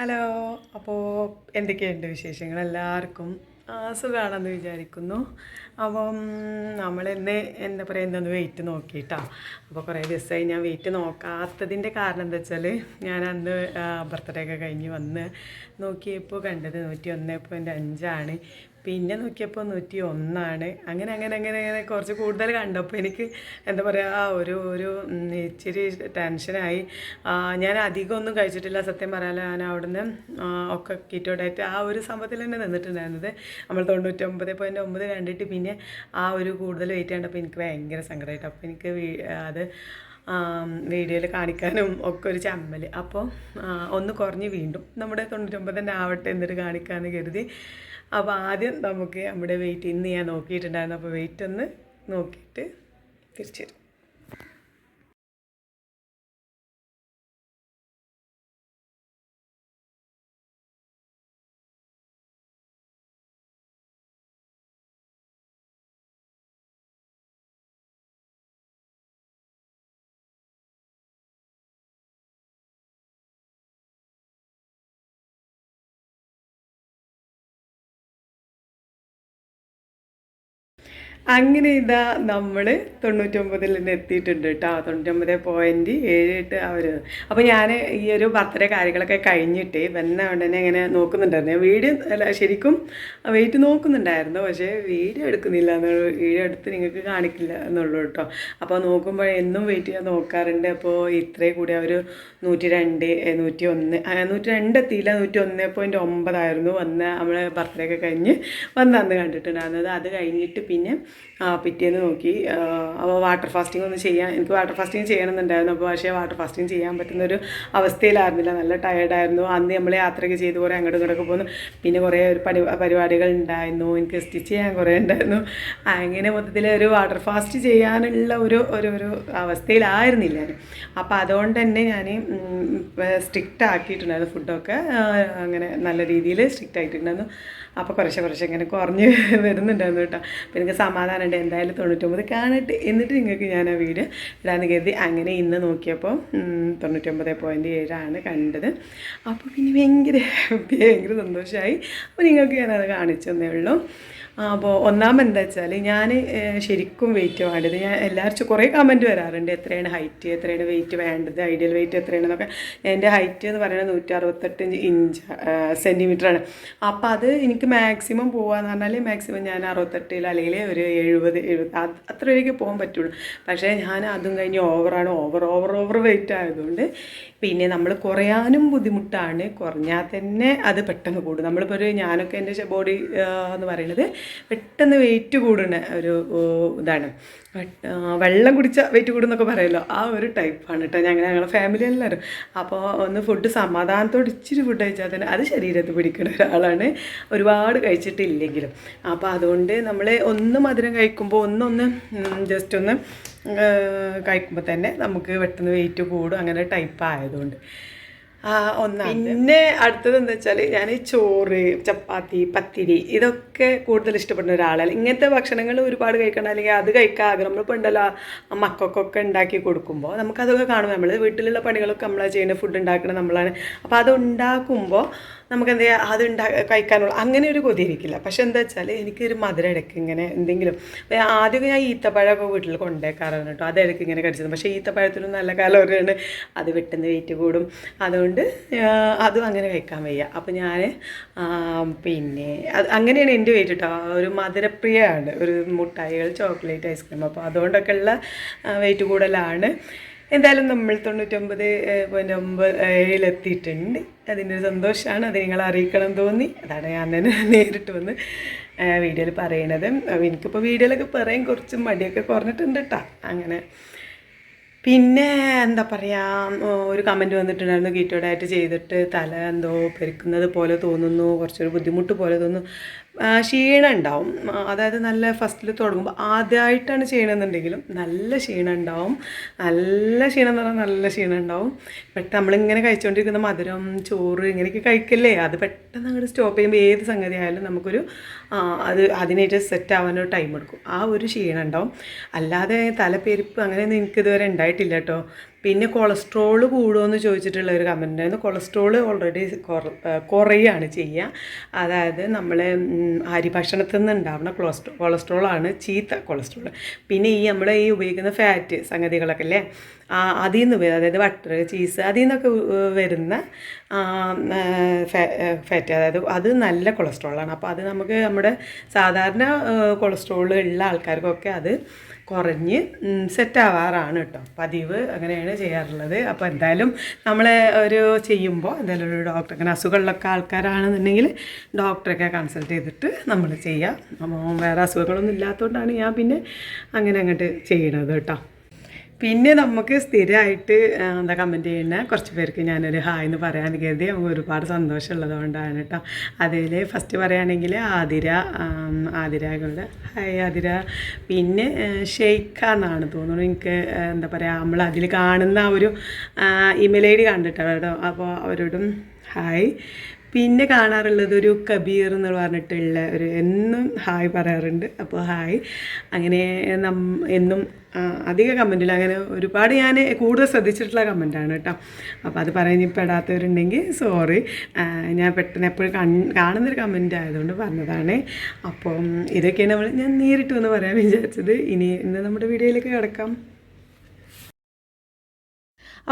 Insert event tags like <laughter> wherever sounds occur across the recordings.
Hello. അപ്പോൾ എന്തൊക്കെയുണ്ട് വിശേഷങ്ങൾ എല്ലാവർക്കും? സുഖമാണെന്ന് വിചാരിക്കുന്നു. അപ്പം നമ്മളിന്ന് എന്താ പറയുക എന്തൊന്ന് വെയിറ്റ് നോക്കിയിട്ടാ. അപ്പോൾ കുറേ ദിവസമായി ഞാൻ വെയിറ്റ് നോക്കാത്തതിന്റെ കാരണം എന്താ വെച്ചാൽ ഞാൻ അന്ന് ബർത്ത്ഡേ ഒക്കെ കഴിഞ്ഞ് വന്ന് നോക്കിയപ്പോൾ കണ്ടത് നൂറ്റി ഒന്ന് പോയിന്റ് അഞ്ചാണ്. പിന്നെ നോക്കിയപ്പോൾ നൂറ്റി ഒന്നാണ് അങ്ങനെ അങ്ങനെ അങ്ങനെ അങ്ങനെ കുറച്ച് കൂടുതൽ കണ്ടപ്പോൾ എനിക്ക് എന്താ പറയുക ആ ഒരു ഒരു ഇച്ചിരി ടെൻഷനായി. ഞാൻ അധികം ഒന്നും കഴിച്ചിട്ടില്ല സത്യം പറയാൻ ഞാൻ അവിടുന്ന് ഒക്കെ കീറ്റോ ഡയറ്റ് ആ ഒരു സംഭവത്തിൽ തന്നെ നിന്നിട്ടുണ്ടായിരുന്നത്. നമ്മൾ തൊണ്ണൂറ്റൊമ്പത് പോയിന്റ് ഒമ്പത് കണ്ടിട്ട് പിന്നെ ആ ഒരു കൂടുതൽ വെയിറ്റ് കണ്ടപ്പോൾ എനിക്ക് ഭയങ്കര സങ്കടമായിട്ട് അപ്പോൾ എനിക്ക് അത് വീഡിയോയിൽ കാണിക്കാനും ഒക്കെ ഒരു ചമ്മൽ അപ്പോൾ ഒന്ന് കുറഞ്ഞ് വീണ്ടും നമ്മുടെ തൊണ്ണൂറ്റൊമ്പത് തന്നെ ആവട്ടെ എന്നിട്ട് കാണിക്കാമെന്ന് കരുതി. അപ്പോൾ ആദ്യം നമുക്ക് നമ്മുടെ വെയിറ്റ് ഇന്ന് ഞാൻ നോക്കിയിട്ടുണ്ടായിരുന്നു. അപ്പോൾ വെയിറ്റ് ഒന്ന് നോക്കിയിട്ട് തിരിച്ചു അങ്ങനെ ഇതാ നമ്മൾ തൊണ്ണൂറ്റൊമ്പതിൽ തന്നെ എത്തിയിട്ടുണ്ട് കേട്ടോ തൊണ്ണൂറ്റൊമ്പത് പോയിന്റ് ഏഴ് എട്ട് അവർ അപ്പോൾ ഞാൻ ഈ ഒരു ബർത്ത്ഡേ കാര്യങ്ങളൊക്കെ കഴിഞ്ഞിട്ട് വന്ന ഉടനെ ഇങ്ങനെ നോക്കുന്നുണ്ടായിരുന്നു. വീഡിയോ അല്ല ശരിക്കും വെയിറ്റ് നോക്കുന്നുണ്ടായിരുന്നു. പക്ഷേ വീഡിയോ എടുക്കുന്നില്ല എന്നുള്ള വീഡിയോ എടുത്ത് നിങ്ങൾക്ക് കാണിക്കില്ല എന്നുള്ളൂ കേട്ടോ അപ്പോൾ നോക്കുമ്പോൾ എന്നും വെയിറ്റ് ചെയ്യാൻ നോക്കാറുണ്ട്. അപ്പോൾ ഇത്രയും കൂടി ഒരു നൂറ്റി രണ്ട് നൂറ്റി ഒന്ന് നൂറ്റി രണ്ട് എത്തിയില്ല. നൂറ്റി ഒന്ന് പോയിന്റ് ഒമ്പതായിരുന്നു. വന്ന് നമ്മൾ ബർത്ത്ഡേ ഒക്കെ കഴിഞ്ഞ് വന്നു കണ്ടിട്ടുണ്ടായിരുന്നത് അത് കഴിഞ്ഞിട്ട് പിന്നെ പിറ്റേന്ന് നോക്കി. അപ്പോൾ വാട്ടർ ഫാസ്റ്റിംഗ് ഒന്ന് ചെയ്യാൻ എനിക്ക് വാട്ടർ ഫാസ്റ്റിംഗ് ചെയ്യണമെന്നുണ്ടായിരുന്നു. അപ്പോൾ പക്ഷേ വാട്ടർ ഫാസ്റ്റിംഗ് ചെയ്യാൻ പറ്റുന്നൊരു അവസ്ഥയിലായിരുന്നില്ല. നല്ല ടയേർഡായിരുന്നു അന്ന് നമ്മൾ യാത്രയൊക്കെ ചെയ്ത് കുറേ അങ്ങോട്ടും ഇങ്ങോട്ടൊക്കെ പോന്നു. പിന്നെ കുറേ ഒരു പരി പരിപാടികൾ ഉണ്ടായിരുന്നു. എനിക്ക് സ്റ്റിച്ച് ചെയ്യാൻ കുറേ ഉണ്ടായിരുന്നു. അങ്ങനെ മൊത്തത്തിൽ ഒരു വാട്ടർ ഫാസ്റ്റ് ചെയ്യാനുള്ള ഒരു ഒരു ഒരു അവസ്ഥയിലായിരുന്നില്ല ഞാൻ. അപ്പോൾ അതുകൊണ്ട് തന്നെ ഞാൻ സ്ട്രിക്റ്റ് ആക്കിയിട്ടുണ്ടായിരുന്നു ഫുഡൊക്കെ അങ്ങനെ നല്ല രീതിയിൽ സ്ട്രിക്റ്റ് ആയിട്ടുണ്ടായിരുന്നു അപ്പോൾ കുറേശ്ശെ കുറച്ച് ഇങ്ങനെ കുറഞ്ഞ് <laughs> വരുന്നുണ്ടായിരുന്നു കേട്ടോ. അപ്പോൾ എനിക്ക് സമാധാനമുണ്ട്. എന്തായാലും തൊണ്ണൂറ്റൊമ്പത് കാണട്ടെ എന്നിട്ട് നിങ്ങൾക്ക് ഞാൻ ആ വീഡിയോ ഇടാന്ന് കരുതി അങ്ങനെ ഇന്ന് നോക്കിയപ്പോൾ തൊണ്ണൂറ്റൊമ്പത് പോയിന്റ് ഏഴാണ് കണ്ടത്. അപ്പോൾ പിന്നെ ഭയങ്കര ഭയങ്കര സന്തോഷമായി അപ്പോൾ നിങ്ങൾക്ക് ഞാനത് കാണിച്ചു തന്നേ ഉള്ളൂ. അപ്പോൾ ഒന്നാമത് എന്താ വെച്ചാൽ ഞാൻ ശരിക്കും വെയിറ്റ് വേണ്ടത് ഞാൻ എല്ലാവർക്കും കുറേ കമന്റ് വരാറുണ്ട്. എത്രയാണ് ഹൈറ്റ് എത്രയാണ് വെയിറ്റ് വേണ്ടത് ഐഡിയൽ വെയിറ്റ് എത്രയാണെന്നൊക്കെ. എന്റെ ഹൈറ്റ് എന്ന് പറയുന്നത് നൂറ്റി അറുപത്തെട്ട് ഇഞ്ച് സെന്റിമീറ്ററാണ് അപ്പോൾ അത് എനിക്ക് മാക്സിമം പോകാന്ന് പറഞ്ഞാൽ മാക്സിമം ഞാൻ അറുപത്തെട്ടിൽ അല്ലെങ്കിൽ ഒരു എഴുപത് എഴുപത് അത് അത്രയൊക്കെ പോകാൻ പറ്റുള്ളൂ. പക്ഷേ ഞാൻ അതും കഴിഞ്ഞ് ഓവറാണ് ഓവർ ഓവർ ഓവർ വെയിറ്റ് ആയതുകൊണ്ട് പിന്നെ നമ്മൾ കുറയാനും ബുദ്ധിമുട്ടാണ്. കുറഞ്ഞാൽ തന്നെ അത് പെട്ടെന്ന് കൂടും. നമ്മളിപ്പോൾ ഒരു ഞാനൊക്കെ എന്റെ ബോഡി എന്ന് പറയുന്നത് പെട്ടെന്ന് വെയിറ്റ് കൂടുന്ന ഒരു ഇതാണ്. വെള്ളം കുടിച്ച വെയിറ്റ് കൂടുന്നൊക്കെ പറയുമല്ലോ ആ ഒരു ടൈപ്പാണ് കേട്ടോ. ഞങ്ങൾ ഞങ്ങളുടെ ഫാമിലി എല്ലാവരും. അപ്പോൾ ഒന്ന് ഫുഡ് സമാധാനത്തോട് ഇച്ചിരി ഫുഡ് കഴിച്ചാൽ തന്നെ അത് ശരീരത്തിൽ പിടിക്കുന്ന ഒരാളാണ്. ഒരുപാട് കഴിച്ചിട്ടില്ലെങ്കിലും. അപ്പോൾ അതുകൊണ്ട് നമ്മൾ ഒന്ന് മധുരം കഴിക്കുമ്പോൾ ഒന്നൊന്ന് ജസ്റ്റ് ഒന്ന് കഴിക്കുമ്പോൾ തന്നെ നമുക്ക് പെട്ടെന്ന് വെയിറ്റ് കൂടും അങ്ങനെ ടൈപ്പ് ആയതുകൊണ്ട്. ആ ഒന്നാം പിന്നെ അടുത്തത് എന്താ വെച്ചാൽ ഞാൻ ചോറ് ചപ്പാത്തി പത്തിരി ഇതൊക്കെ കൂടുതൽ ഇഷ്ടപ്പെടുന്ന ഒരാളല്ല ഇങ്ങനത്തെ ഭക്ഷണങ്ങൾ ഒരുപാട് കഴിക്കണം അല്ലെങ്കിൽ അത് കഴിക്കാൻ ആഗ്രഹം നമ്മളിപ്പോൾ ഉണ്ടല്ലോ മക്കൾക്കൊക്കെ ഉണ്ടാക്കി കൊടുക്കുമ്പോൾ നമുക്കതൊക്കെ കാണുമ്പോൾ നമ്മൾ വീട്ടിലുള്ള പണികളൊക്കെ നമ്മളാണ് ചെയ്യുന്നത് ഫുഡ് ഉണ്ടാക്കണം നമ്മളാണ്. അപ്പോൾ അത് ഉണ്ടാക്കുമ്പോൾ നമുക്ക് എന്താ ചെയ്യുക അത് ഉണ്ടാ കഴിക്കാനുള്ള അങ്ങനെ ഒരു കൊതി ഇരിക്കില്ല പക്ഷെ എന്താ വെച്ചാൽ എനിക്കൊരു മധുരം ഇടയ്ക്ക് ഇങ്ങനെ എന്തെങ്കിലും ആദ്യം ഞാൻ ഈത്തപ്പഴമൊക്കെ വീട്ടിൽ കൊണ്ടേക്കാറാണ് കേട്ടോ. അത് ഇടയ്ക്ക് ഇങ്ങനെ കടിച്ചത് പക്ഷേ ഈത്തപ്പഴത്തിനും നല്ല കാലോറിയാണ് അത് പെട്ടെന്ന് വെയിറ്റ് കൂടും. അതുകൊണ്ട് അതും അങ്ങനെ കഴിക്കാൻ വയ്യ. അപ്പോൾ ഞാൻ പിന്നെ അങ്ങനെയാണ് എന്റെ വെയിറ്റ് കേട്ടോ. ഒരു മധുരപ്രിയമാണ് ഒരു മുട്ടായികൾ ചോക്ലേറ്റ് ഐസ്ക്രീം. അപ്പോൾ അതുകൊണ്ടൊക്കെയുള്ള വെയിറ്റ് കൂടുതലാണ്. എന്തായാലും നമ്മൾ തൊണ്ണൂറ്റൊമ്പത് പോയിന്റ് ഒമ്പത് ഏഴിലെത്തിയിട്ടുണ്ട്. അതിന്റെ ഒരു സന്തോഷമാണ് അത് നിങ്ങളെ അറിയിക്കണം തോന്നി. അതാണ് ഞാൻ തന്നെ <laughs> നേരിട്ട് വന്ന് വീഡിയോയിൽ പറയണത്. എനിക്കിപ്പോൾ വീഡിയോയിലൊക്കെ പറയാൻ കുറച്ച് മടിയൊക്കെ കുറഞ്ഞിട്ടുണ്ട് കേട്ടോ അങ്ങനെ. പിന്നെ എന്താ പറയുക ഒരു കമന്റ് വന്നിട്ടുണ്ടായിരുന്നു. കീറ്റോ ഡയറ്റ് ചെയ്തിട്ട് തല എന്തോ പെരുക്കുന്നത് പോലെ തോന്നുന്നു. കുറച്ചൊരു ബുദ്ധിമുട്ട് പോലെ തോന്നുന്നു. ക്ഷീണം ഉണ്ടാവും. അതായത് നല്ല ഫസ്റ്റിൽ തുടങ്ങുമ്പോൾ ആദ്യമായിട്ടാണ് ചെയ്യണമെന്നുണ്ടെങ്കിലും നല്ല ക്ഷീണം ഉണ്ടാവും. നല്ല ക്ഷീണം എന്ന് പറഞ്ഞാൽ നല്ല ക്ഷീണം ഉണ്ടാവും. പെട്ടെന്ന് നമ്മളിങ്ങനെ കഴിച്ചുകൊണ്ടിരിക്കുന്ന മധുരം ചോറ് ഇങ്ങനെയൊക്കെ കഴിക്കല്ലേ? അത് പെട്ടെന്ന് അങ്ങോട്ട് സ്റ്റോപ്പ് ചെയ്യുമ്പോൾ ഏത് സംഗതി ആയാലും നമുക്കൊരു അത് അതിനായിട്ട് സെറ്റ് ആവാനൊരു ടൈം എടുക്കും. ആ ഒരു ക്ഷീണം ഉണ്ടാവും. അല്ലാതെ തലപ്പെരിപ്പ് അങ്ങനെയൊന്നും എനിക്കിതുവരെ ഉണ്ടായിട്ടില്ല കേട്ടോ. പിന്നെ കൊളസ്ട്രോൾ കൂടുമെന്ന് ചോദിച്ചിട്ടുള്ള ഒരു കമന്റ് ഉണ്ടായിരുന്നു. കൊളസ്ട്രോൾ ഓൾറെഡി കുറയാണ് ചെയ്യുക അതായത് നമ്മൾ അരി ഭക്ഷണത്തിൽ നിന്ന് ഉണ്ടാവുന്ന കൊളസ്ട്രോ കൊളസ്ട്രോളാണ് ചീത്ത കൊളസ്ട്രോൾ പിന്നെ ഈ നമ്മൾ ഈ ഉപയോഗിക്കുന്ന ഫാറ്റ് സംഗതികളൊക്കെ അല്ലേ? അതിൽ നിന്ന് അതായത് ബട്ടർ ചീസ് അതിൽ നിന്നൊക്കെ വരുന്ന ഫാറ്റ് അതായത് അത് നല്ല കൊളസ്ട്രോളാണ് അപ്പോൾ അത് നമുക്ക് നമ്മുടെ സാധാരണ കൊളസ്ട്രോൾ ഉള്ള ആൾക്കാർക്കൊക്കെ അത് കുറഞ്ഞ് സെറ്റ് ആവാറാണ് കേട്ടോ പതിവ് അങ്ങനെയാണ് ചെയ്യാറുള്ളത്. അപ്പോൾ എന്തായാലും നമ്മൾ ഒരു ചെയ്യുമ്പോൾ എന്തായാലും ഒരു ഡോക്ടർ അങ്ങനെ അസുഖമുള്ളൊക്കെ ആൾക്കാരാണെന്നുണ്ടെങ്കിൽ ഡോക്ടറൊക്കെ കൺസൾട്ട് ചെയ്തിട്ട് നമ്മൾ ചെയ്യാം. അപ്പോൾ വേറെ അസുഖങ്ങളൊന്നും ഇല്ലാത്തതുകൊണ്ടാണ് ഞാൻ പിന്നെ അങ്ങനെ അങ്ങോട്ട് ചെയ്യണത് കേട്ടോ പിന്നെ നമുക്ക് സ്ഥിരമായിട്ട് എന്താ കമന്റ് ചെയ്യുന്ന കുറച്ച് പേർക്ക് ഞാനൊരു ഹായ് എന്ന് പറയാൻ കരുതി. നമുക്ക് ഒരുപാട് സന്തോഷമുള്ളത് കൊണ്ടാണ് കേട്ടോ അതിൽ ഫസ്റ്റ് പറയുകയാണെങ്കിൽ ആതിര ആതിരകളുടെ ഹായ് ആതിര. പിന്നെ ഷെയ്ഖ എന്നാണ് തോന്നുന്നു. എനിക്ക് എന്താ പറയുക നമ്മൾ അതിൽ കാണുന്ന ആ ഒരു ഇമെയിൽ ഐ ഡി കണ്ടിട്ടാണ് കേട്ടോ അപ്പോൾ അവരോടും ഹായ് പിന്നെ കാണാറുള്ളത് ഒരു കബീർ എന്ന് പറഞ്ഞിട്ടുള്ള ഒരു എന്നും ഹായ് പറയാറുണ്ട്. അപ്പോൾ ഹായ്. അങ്ങനെ നം എന്നും അധിക കമന്റിൽ അങ്ങനെ ഒരുപാട് ഞാൻ കൂടുതൽ ശ്രദ്ധിച്ചിട്ടുള്ള കമന്റാണ് കേട്ടോ. അപ്പോൾ അത് പറയാൻ പെടാത്തവരുണ്ടെങ്കിൽ സോറി. ഞാൻ പെട്ടെന്ന് എപ്പോഴും കൺ കാണുന്നൊരു കമന്റ് ആയതുകൊണ്ട് പറഞ്ഞതാണ്. അപ്പം ഇതൊക്കെയാണ് നമ്മൾ ഞാൻ നേരിട്ട് വന്ന് പറയാൻ വിചാരിച്ചത്. ഇനി ഇന്ന് നമ്മുടെ വീഡിയോയിലേക്ക് കിടക്കാം.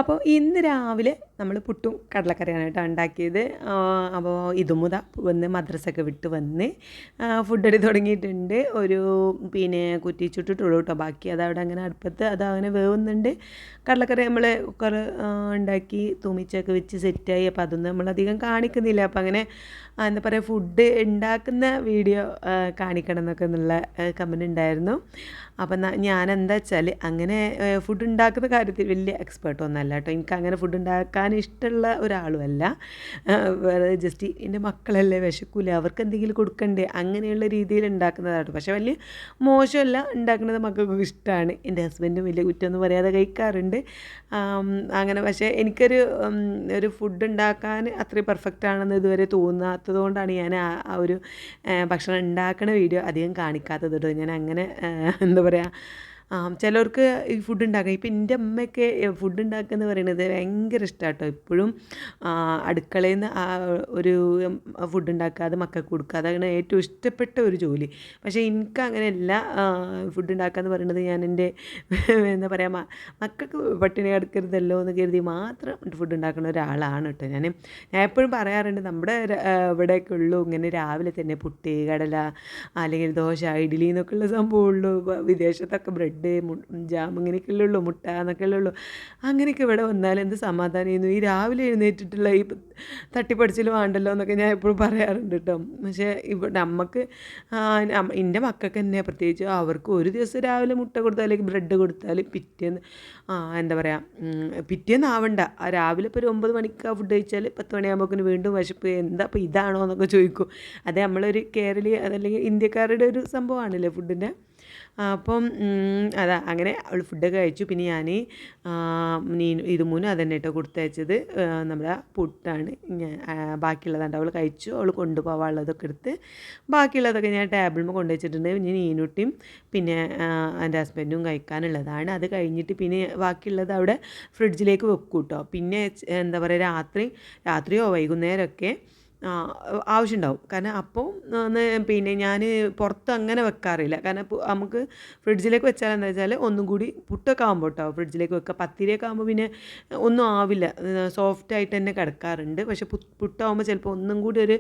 അപ്പോൾ ഇന്ന് രാവിലെ നമ്മൾ പുട്ടും കടലക്കറിയാണ് ഉണ്ടാക്കിയത്. അപ്പോൾ ഇതുമുത വന്ന് മദ്രസൊക്കെ വിട്ട് വന്ന് ഫുഡ് അടി തുടങ്ങിയിട്ടുണ്ട്. ഒരു പിന്നെ കുറ്റി ചുട്ടിട്ടുള്ളൂ കേട്ടോ. ബാക്കി അതവിടെ അങ്ങനെ അടുപ്പത്ത് അത് അങ്ങനെ വേവുന്നുണ്ട്. കടലക്കറി നമ്മൾ കുക്കർ ഉണ്ടാക്കി തുമിച്ചൊക്കെ വെച്ച് സെറ്റായി. അപ്പോൾ അതൊന്നും നമ്മളധികം കാണിക്കുന്നില്ല. അപ്പോൾ അങ്ങനെ എന്താ പറയുക ഫുഡ് ഉണ്ടാക്കുന്ന വീഡിയോ കാണിക്കണം എന്നൊക്കെ എന്നുള്ള കമന്റ് ഉണ്ടായിരുന്നു. അപ്പം ഞാൻ എന്താ വെച്ചാൽ അങ്ങനെ ഫുഡ് ഉണ്ടാക്കുന്ന കാര്യത്തിൽ വലിയ എക്സ്പേർട്ട് ഒന്നല്ല കേട്ടോ. എനിക്ക് അങ്ങനെ ഫുഡ് ഉണ്ടാക്കാൻ ഇഷ്ടമുള്ള ഒരാളുമല്ല വേറെ ജസ്റ്റ് എന്റെ മക്കളല്ലേ വിശക്കൂല അവർക്ക് എന്തെങ്കിലും കൊടുക്കണ്ടേ അങ്ങനെയുള്ള രീതിയിൽ ഉണ്ടാക്കുന്നതാണ് പക്ഷേ വലിയ മോശമല്ല ഉണ്ടാക്കുന്നത് മക്കൾക്കൊക്കെ ഇഷ്ടമാണ് എന്റെ ഹസ്ബൻഡും വലിയ കുറ്റമൊന്നും പറയാതെ കഴിക്കാറുണ്ട്. അങ്ങനെ പക്ഷേ എനിക്കൊരു ഒരു ഫുഡ് ഉണ്ടാക്കാൻ അത്രയും പെർഫെക്റ്റ് ആണെന്ന് ഇതുവരെ തോന്നാത്തത് കൊണ്ടാണ് ഞാൻ ആ ആ ഒരു ഭക്ഷണം ഉണ്ടാക്കുന്ന വീഡിയോ അധികം കാണിക്കാത്തത് കേട്ടോ. ഞാൻ അങ്ങനെ എന്താ പറയുക ആ, ചിലർക്ക് ഈ ഫുഡ് ഉണ്ടാക്കുക ഇപ്പം എന്റെ അമ്മയൊക്കെ ഫുഡ് ഉണ്ടാക്കുക എന്ന് പറയുന്നത് ഭയങ്കര ഇഷ്ടമാണ് കേട്ടോ ഇപ്പോഴും അടുക്കളയിൽ നിന്ന് ഒരു ഫുഡ് ഉണ്ടാക്കുക അത് മക്കൾക്ക് കൊടുക്കുക അതാണ് ഏറ്റവും ഇഷ്ടപ്പെട്ട ഒരു ജോലി. പക്ഷേ എനിക്ക് അങ്ങനെയല്ല ഫുഡ് ഉണ്ടാക്കുക എന്ന് പറയുന്നത് ഞാൻ എന്റെ എന്താ പറയുക മക്കൾക്ക് പട്ടിണി കിടക്കരുതല്ലോ എന്ന് കരുതി മാത്രം ഫുഡ് ഉണ്ടാക്കുന്ന ഒരാളാണ് കേട്ടോ ഞാൻ. ഞാൻ എപ്പോഴും പറയാറുണ്ട് നമ്മുടെ ഇവിടെയൊക്കെ ഉള്ളൂ ഇങ്ങനെ രാവിലെ തന്നെ പുട്ടി കടല അല്ലെങ്കിൽ ദോശ ഇഡ്ഡലി എന്നൊക്കെയുള്ള സംഭവമുള്ളൂ വിദേശത്തൊക്കെ ബ്രെഡ് ജാം ഇങ്ങനെയൊക്കെയല്ലേ ഉള്ളൂ മുട്ട എന്നൊക്കെയല്ലേ ഉള്ളൂ. അങ്ങനെയൊക്കെ ഇവിടെ വന്നാൽ എന്ത് സമാധാനമായിരുന്നു ഈ രാവിലെ എഴുന്നേറ്റിട്ടുള്ള ഈ തട്ടിപ്പടിച്ചിൽ വേണ്ടല്ലോ എന്നൊക്കെ ഞാൻ എപ്പോഴും പറയാറുണ്ട് കേട്ടോ. പക്ഷേ ഇവിടെ നമുക്ക് എന്റെ മക്കൾക്ക് തന്നെ പ്രത്യേകിച്ച് അവർക്ക് ഒരു ദിവസം രാവിലെ മുട്ട കൊടുത്താൽ അല്ലെങ്കിൽ ബ്രെഡ് കൊടുത്താൽ പിറ്റേന്ന് ആ, എന്താ പറയുക പിറ്റേന്ന് ആവണ്ട. ആ രാവിലെ ഇപ്പോൾ ഒരു ഒമ്പത് മണിക്ക് ഫുഡ് കഴിച്ചാൽ പത്ത് മണിയാകുമ്പോഴേക്കും വീണ്ടും വിശപ്പ്. എന്താ അപ്പോൾ ഇതാണോ എന്നൊക്കെ ചോദിക്കും. അത് നമ്മളൊരു കേരളീയ അതല്ലെങ്കിൽ ഇന്ത്യക്കാരുടെ ഒരു സംഭവമാണല്ലേ ഫുഡിന്റെ അപ്പം അതാ അങ്ങനെ അവൾ ഫുഡൊക്കെ കഴിച്ചു. പിന്നെ ഞാൻ നീ ഇത് മൂന്നും അതന്നെ കേട്ടോ കൊടുത്തയച്ചത് നമ്മുടെ പുട്ടാണ്. ആ, അവൾ കഴിച്ചു. അവൾ കൊണ്ടുപോകാനുള്ളതൊക്കെ എടുത്ത് ബാക്കിയുള്ളതൊക്കെ ഞാൻ ടേബിളിൽ കൊണ്ടുവച്ചിട്ടുണ്ട് ഇനി നീനുട്ടിയും പിന്നെ എന്റെ ഹസ്ബൻഡും കഴിക്കാനുള്ളതാണ്. അത് കഴിഞ്ഞിട്ട് പിന്നെ ബാക്കിയുള്ളത് അവിടെ ഫ്രിഡ്ജിലേക്ക് വെക്കും കേട്ടോ പിന്നെ എന്താ പറയുക രാത്രി രാത്രിയോ വൈകുന്നേരമൊക്കെ ആവശ്യമുണ്ടാവും. കാരണം അപ്പോൾ പിന്നെ ഞാൻ പുറത്ത് അങ്ങനെ വെക്കാറില്ല. കാരണം നമുക്ക് ഫ്രിഡ്ജിലേക്ക് വെച്ചാൽ എന്താ വെച്ചാൽ ഒന്നും കൂടി പുട്ടൊക്കെ ആകുമ്പോൾ കേട്ടോ ഫ്രിഡ്ജിലേക്ക് വെക്കുക. പത്തിരിയൊക്കെ ആകുമ്പോൾ പിന്നെ ഒന്നും ആവില്ല. സോഫ്റ്റ് ആയിട്ട് തന്നെ കിടക്കാറുണ്ട്. പക്ഷേ പുട്ടാകുമ്പോൾ ചിലപ്പോൾ ഒന്നും കൂടി ഒരു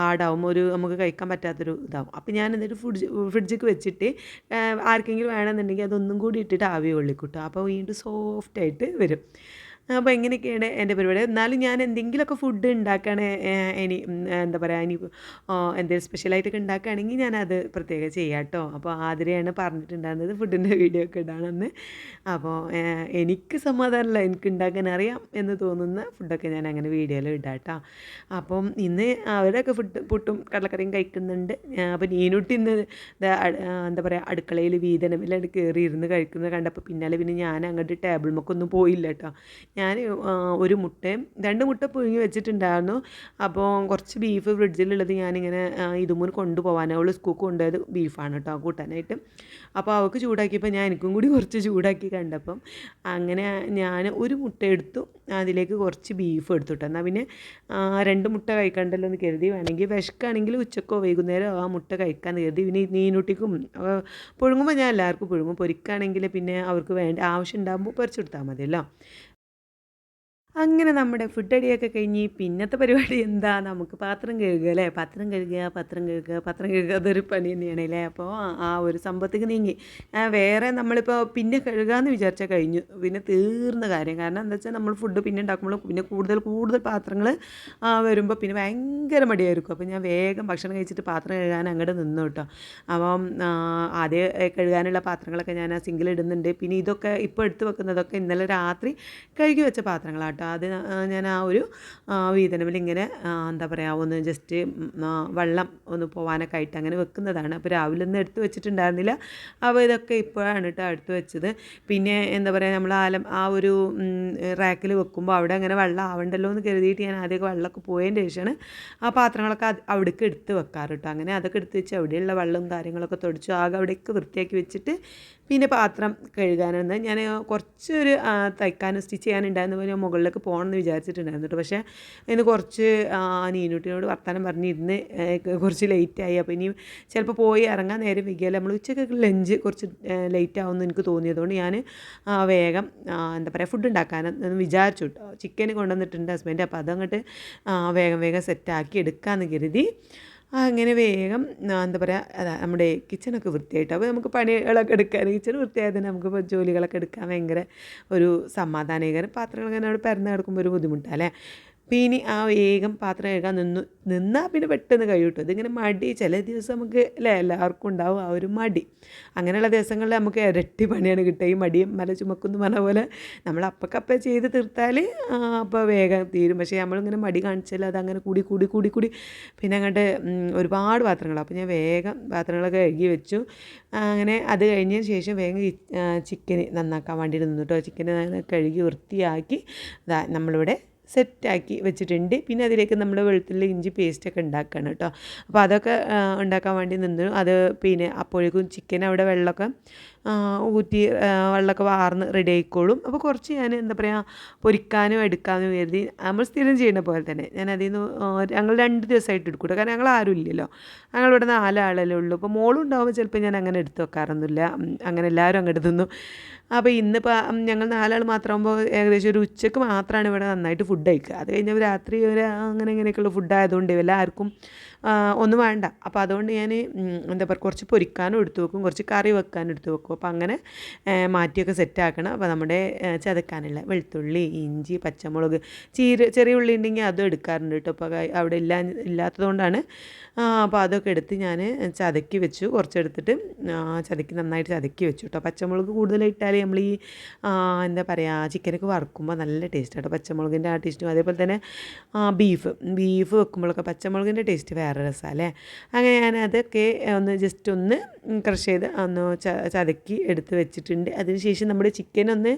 ഹാർഡാവും. ഒരു നമുക്ക് കഴിക്കാൻ പറ്റാത്തൊരു ഇതാവും. അപ്പോൾ ഞാൻ എന്നിട്ട് ഫ്രിഡ്ജ് ഫ്രിഡ്ജിലേക്ക് വെച്ചിട്ട് ആർക്കെങ്കിലും വേണമെന്നുണ്ടെങ്കിൽ അതൊന്നും കൂടി ഇട്ടിട്ട് ആവി കൊള്ളിക്കൂട്ടോ അപ്പോൾ വീണ്ടും സോഫ്റ്റ് ആയിട്ട് വരും. അപ്പോൾ എങ്ങനെയൊക്കെയാണ് എന്റെ പരിപാടി? എന്നാലും ഞാൻ എന്തെങ്കിലുമൊക്കെ ഫുഡ് ഉണ്ടാക്കുകയാണ് ഇനി എന്താ പറയുക ഇനി എന്തെങ്കിലും സ്പെഷ്യലായിട്ടൊക്കെ ഉണ്ടാക്കുകയാണെങ്കിൽ ഞാനത് പ്രത്യേകം ചെയ്യാം കേട്ടോ. അപ്പോൾ ആതിരയാണ് പറഞ്ഞിട്ടുണ്ടായിരുന്നത് ഫുഡിന്റെ വീഡിയോ ഒക്കെ ഇടാണെന്ന് അപ്പോൾ എനിക്ക് സമാധാനമല്ല എനിക്ക് ഉണ്ടാക്കാൻ അറിയാം എന്ന് തോന്നുന്ന ഫുഡൊക്കെ ഞാൻ അങ്ങനെ വീഡിയോയിൽ ഇടാം കേട്ടോ. അപ്പം ഇന്ന് അവരൊക്കെ ഫുഡ് പുട്ടും കടലക്കറിയും കഴിക്കുന്നുണ്ട്. അപ്പോൾ നീനുട്ടി ഇന്ന് എന്താ പറയുക അടുക്കളയിൽ വീതനമില്ലാണ്ട് കയറി ഇരുന്ന് കഴിക്കുന്നത് കണ്ടപ്പോൾ പിന്നാലെ പിന്നെ ഞാൻ അങ്ങോട്ട് ടേബിൾ ഒന്നും പോയില്ല കേട്ടോ. ഞാൻ ഒരു മുട്ടയും രണ്ട് മുട്ട പുഴുങ്ങി വെച്ചിട്ടുണ്ടായിരുന്നു. അപ്പോൾ കുറച്ച് ബീഫ് ഫ്രിഡ്ജിലുള്ളത് ഞാനിങ്ങനെ ഇതുമൂന്ന് കൊണ്ടുപോകാൻ അവൾ സ്കൂക്ക് കൊണ്ടുപോയത് ബീഫാണ് കേട്ടോ കൂട്ടാനായിട്ട്. അപ്പോൾ അവൾക്ക് ചൂടാക്കിയപ്പോൾ ഞാൻ എനിക്കും കൂടി കുറച്ച് ചൂടാക്കി കണ്ടപ്പം അങ്ങനെ ഞാൻ ഒരു മുട്ട എടുത്തു. അതിലേക്ക് കുറച്ച് ബീഫ് എടുത്തു കേട്ടോ എന്നാൽ പിന്നെ രണ്ട് മുട്ട കഴിക്കണ്ടല്ലോ എന്ന് കരുതി. വേണമെങ്കിൽ വിശക്കാണെങ്കിൽ ഉച്ചക്കോ വൈകുന്നേരം ആ മുട്ട കഴിക്കാൻ കരുതി. പിന്നെ നീനുട്ടിക്കും പുഴുങ്ങുമ്പോൾ ഞാൻ എല്ലാവർക്കും പുഴുങ്ങും. പൊരിക്കുകയാണെങ്കിൽ പിന്നെ അവർക്ക് വേണ്ട ആവശ്യം ഉണ്ടാകുമ്പോൾ പൊരിച്ചെടുത്താൽ മതിയല്ലോ. അങ്ങനെ നമ്മുടെ ഫുഡ് അടിയൊക്കെ കഴിഞ്ഞ് പിന്നത്തെ പരിപാടി എന്താ? നമുക്ക് പാത്രം കഴുകുക അല്ലേ? പാത്രം കഴുകുക പാത്രം കഴുകുക പാത്രം കഴുകുക അതൊരു പണി തന്നെയാണ് അല്ലേ? അപ്പോൾ ആ ഒരു സംഭവത്തേക്ക് നീങ്ങി. വേറെ നമ്മളിപ്പോൾ പിന്നെ കഴുകാമെന്ന് വിചാരിച്ചാൽ കഴിഞ്ഞു. പിന്നെ തീർന്ന കാര്യം. കാരണം എന്താ വെച്ചാൽ നമ്മൾ ഫുഡ് പിന്നെ ഉണ്ടാക്കുമ്പോൾ പിന്നെ കൂടുതൽ കൂടുതൽ പാത്രങ്ങൾ വരുമ്പോൾ പിന്നെ ഭയങ്കര മടിയായിരിക്കും. അപ്പോൾ ഞാൻ വേഗം ഭക്ഷണം കഴിച്ചിട്ട് പാത്രം കഴുകാൻ അങ്ങോട്ട് നിന്നു കേട്ടോ. അപ്പം ആദ്യം കഴുകാനുള്ള പാത്രങ്ങളൊക്കെ ഞാൻ ആ സിങ്കിൽ ഇടുന്നുണ്ട്. പിന്നെ ഇതൊക്കെ ഇപ്പോൾ എടുത്ത് വെക്കുന്നതൊക്കെ ഇന്നലെ രാത്രി കഴുകി വെച്ച പാത്രങ്ങളാട്ടോ. അത് ഞാൻ ആ ഒരു വീതനമിൽ ഇങ്ങനെ എന്താ പറയുക ഒന്ന് ജസ്റ്റ് വെള്ളം ഒന്ന് പോവാനൊക്കെ ആയിട്ട് അങ്ങനെ വെക്കുന്നതാണ്. അപ്പോൾ രാവിലെ ഒന്നും എടുത്ത് വെച്ചിട്ടുണ്ടായിരുന്നില്ല. അപ്പോൾ ഇതൊക്കെ ഇപ്പോഴാണ് കേട്ടോ എടുത്ത് വെച്ചത്. പിന്നെ എന്താ പറയുക നമ്മൾ ആലം ആ ഒരു റാക്കിൽ വെക്കുമ്പോൾ അവിടെ അങ്ങനെ വെള്ളം ആവണ്ടല്ലോ എന്ന് കരുതിയിട്ട് ഞാൻ ആദ്യമൊക്കെ വെള്ളമൊക്കെ പോയതിന്റെ ശേഷമാണ് ആ പാത്രങ്ങളൊക്കെ അവിടേക്ക് എടുത്ത് വെക്കാറ് കേട്ടോ അങ്ങനെ അതൊക്കെ എടുത്ത് വെച്ച് അവിടെയുള്ള വെള്ളവും കാര്യങ്ങളൊക്കെ തുടച്ചു ആകെ അവിടേക്ക് വൃത്തിയാക്കി വെച്ചിട്ട് പിന്നെ പാത്രം കഴുകാനാണ് ഞാൻ കുറച്ചൊരു തയ്ക്കാനും സ്റ്റിച്ച് ചെയ്യാനുണ്ടായിരുന്നു ഞാൻ മുകളിലേക്ക് പോകണമെന്ന് വിചാരിച്ചിട്ടുണ്ടായിരുന്നു കേട്ടോ. പക്ഷേ ഇന്ന് കുറച്ച് നീനൂട്ടിനോട് വർത്തമാനം പറഞ്ഞിരുന്ന് കുറച്ച് ലേറ്റായി. അപ്പോൾ ഇനി ചിലപ്പോൾ പോയി ഇറങ്ങാൻ നേരെ വൈകിയാലും നമ്മൾ ഉച്ചയ്ക്ക് ലഞ്ച് കുറച്ച് ലേറ്റ് ആവുമെന്ന് എനിക്ക് തോന്നിയതുകൊണ്ട് ഞാൻ വേഗം എന്താ പറയുക ഫുഡ് ഉണ്ടാക്കാനെന്ന് വിചാരിച്ചു കേട്ടോ. ചിക്കൻ കൊണ്ടുവന്നിട്ടുണ്ട് ഹസ്ബൻഡ് അപ്പോൾ അതങ്ങോട്ട് വേഗം വേഗം സെറ്റാക്കി എടുക്കാമെന്ന് കരുതി. അങ്ങനെ വേഗം എന്താ പറയുക അതാ നമ്മുടെ കിച്ചണൊക്കെ വൃത്തിയായിട്ട്. അപ്പോൾ നമുക്ക് പണികളൊക്കെ എടുക്കാൻ കിച്ചൺ വൃത്തിയായത് നമുക്ക് ജോലികളൊക്കെ എടുക്കാൻ ഭയങ്കര ഒരു സമാധാനകരം പാത്രങ്ങളൊക്കെ അവിടെ പരന്ന് കിടക്കുമ്പോൾ ഒരു ബുദ്ധിമുട്ടല്ലേ പിന്നെ ആ വേഗം പാത്രം കഴുകാൻ നിന്നു നിന്നാൽ പിന്നെ പെട്ടെന്ന് കഴിയൂട്ടോ. ഇതിങ്ങനെ മടി. ചില ദിവസം നമുക്ക് അല്ലേ എല്ലാവർക്കും ഉണ്ടാവും ആ ഒരു മടി. അങ്ങനെയുള്ള ദിവസങ്ങളിൽ നമുക്ക് ഇരട്ടി പണിയാണ് കിട്ടുക. ഈ മടിയും മല ചുമക്കുന്നു പറഞ്ഞ പോലെ നമ്മൾ അപ്പക്കപ്പ ചെയ്ത് തീർത്താൽ അപ്പോൾ വേഗം തീരും. പക്ഷേ നമ്മളിങ്ങനെ മടി കാണിച്ചാൽ അത് അങ്ങനെ കൂടി കൂടി കൂടി കൂടി പിന്നെ അങ്ങോട്ട് ഒരുപാട് പാത്രങ്ങൾ അപ്പോൾ ഞാൻ വേഗം പാത്രങ്ങളൊക്കെ കഴുകി വെച്ചു. അങ്ങനെ അത് കഴിഞ്ഞതിന് ശേഷം വേഗം ചിക്കൻ നന്നാക്കാൻ വേണ്ടിയിട്ട് നിന്നു കേട്ടോ. കഴുകി വൃത്തിയാക്കി. നമ്മളിവിടെ സെറ്റാക്കി വെച്ചിട്ടുണ്ട്. പിന്നെ അതിലേക്ക് നമ്മൾ വെളുത്തുള്ളി ഇഞ്ചി പേസ്റ്റൊക്കെ ഉണ്ടാക്കുകയാണ് കേട്ടോ. അപ്പോൾ അതൊക്കെ ഉണ്ടാക്കാൻ വേണ്ടി നിന്നു. അത് പിന്നെ അപ്പോഴേക്കും ചിക്കൻ അവിടെ വെള്ളമൊക്കെ ഊറ്റി വെള്ളമൊക്കെ വാർന്ന് റെഡി ആയിക്കോളും. അപ്പോൾ കുറച്ച് ഞാൻ എന്താ പറയുക പൊരിക്കാനും എടുക്കാനും കരുതി. നമ്മൾ സ്ഥിരം ചെയ്യുന്ന പോലെ തന്നെ. ഞാൻ അതിൽ നിന്ന് ഞങ്ങൾ രണ്ട് ദിവസമായിട്ട് എടുക്കും കാരണം ഞങ്ങൾ ആരും ഇല്ലല്ലോ. ഞങ്ങളിവിടെ നാലാളല്ലേ ഉള്ളൂ. അപ്പോൾ മോളും ഉണ്ടാകുമ്പോൾ ചിലപ്പോൾ ഞാൻ അങ്ങനെ എടുത്ത് വെക്കാറൊന്നുമില്ല. അങ്ങനെ എല്ലാവരും അങ്ങോട്ട് തിന്നു. അപ്പോൾ ഇന്നിപ്പോൾ ഞങ്ങൾ നാലാൾ മാത്രമാകുമ്പോൾ ഏകദേശം ഒരു ഉച്ചയ്ക്ക് മാത്രമാണ് ഇവിടെ നന്നായിട്ട് ഫുഡ് കഴിക്കുക. അത് കഴിഞ്ഞാൽ രാത്രി ഒരു അങ്ങനെ ഇങ്ങനെയൊക്കെയുള്ള ഫുഡ് ആയതുകൊണ്ട് എല്ലാവർക്കും ഒന്നും വേണ്ട. അപ്പോൾ അതുകൊണ്ട് ഞാൻ എന്താ പറയുക കുറച്ച് പൊരിക്കാനും എടുത്തു വെക്കും കുറച്ച് കറി വെക്കാനും എടുത്തു വെക്കും. അപ്പോൾ അങ്ങനെ മാറ്റിയൊക്കെ സെറ്റാക്കണം അപ്പോൾ നമ്മുടെ ചതക്കാനുള്ള വെളുത്തുള്ളി ഇഞ്ചി പച്ചമുളക് ചീര ചെറിയ ഉള്ളി ഉണ്ടെങ്കിൽ അതും എടുക്കാറുണ്ട് കേട്ടോ അപ്പോൾ അവിടെ ഇല്ല ഇല്ലാത്തതുകൊണ്ടാണ് അപ്പോൾ അതൊക്കെ എടുത്ത് ഞാൻ ചതക്കി വെച്ചു. കുറച്ചെടുത്തിട്ട് ചതക്കി നന്നായിട്ട് ചതക്കി വെച്ചു കേട്ടോ പച്ചമുളക് കൂടുതലിട്ടാൽ നമ്മൾ ഈ എന്താ പറയുക ചിക്കനൊക്കെ വറുക്കുമ്പോൾ നല്ല ടേസ്റ്റ് കേട്ടോ പച്ചമുളകിന്റെ ആ ടേസ്റ്റും അതേപോലെ തന്നെ ബീഫ് ബീഫ് വെക്കുമ്പോഴൊക്കെ പച്ചമുളകിന്റെ ടേസ്റ്റ് വേറെ രസമല്ലേ അങ്ങനെ ഞാൻ അതൊക്കെ ഒന്ന് ജസ്റ്റ് ഒന്ന് ക്രഷ് ചെയ്ത് ഒന്ന് ചതക്കി എടുത്ത് വെച്ചിട്ടുണ്ട്. അതിനുശേഷം നമ്മുടെ ചിക്കൻ ഒന്ന്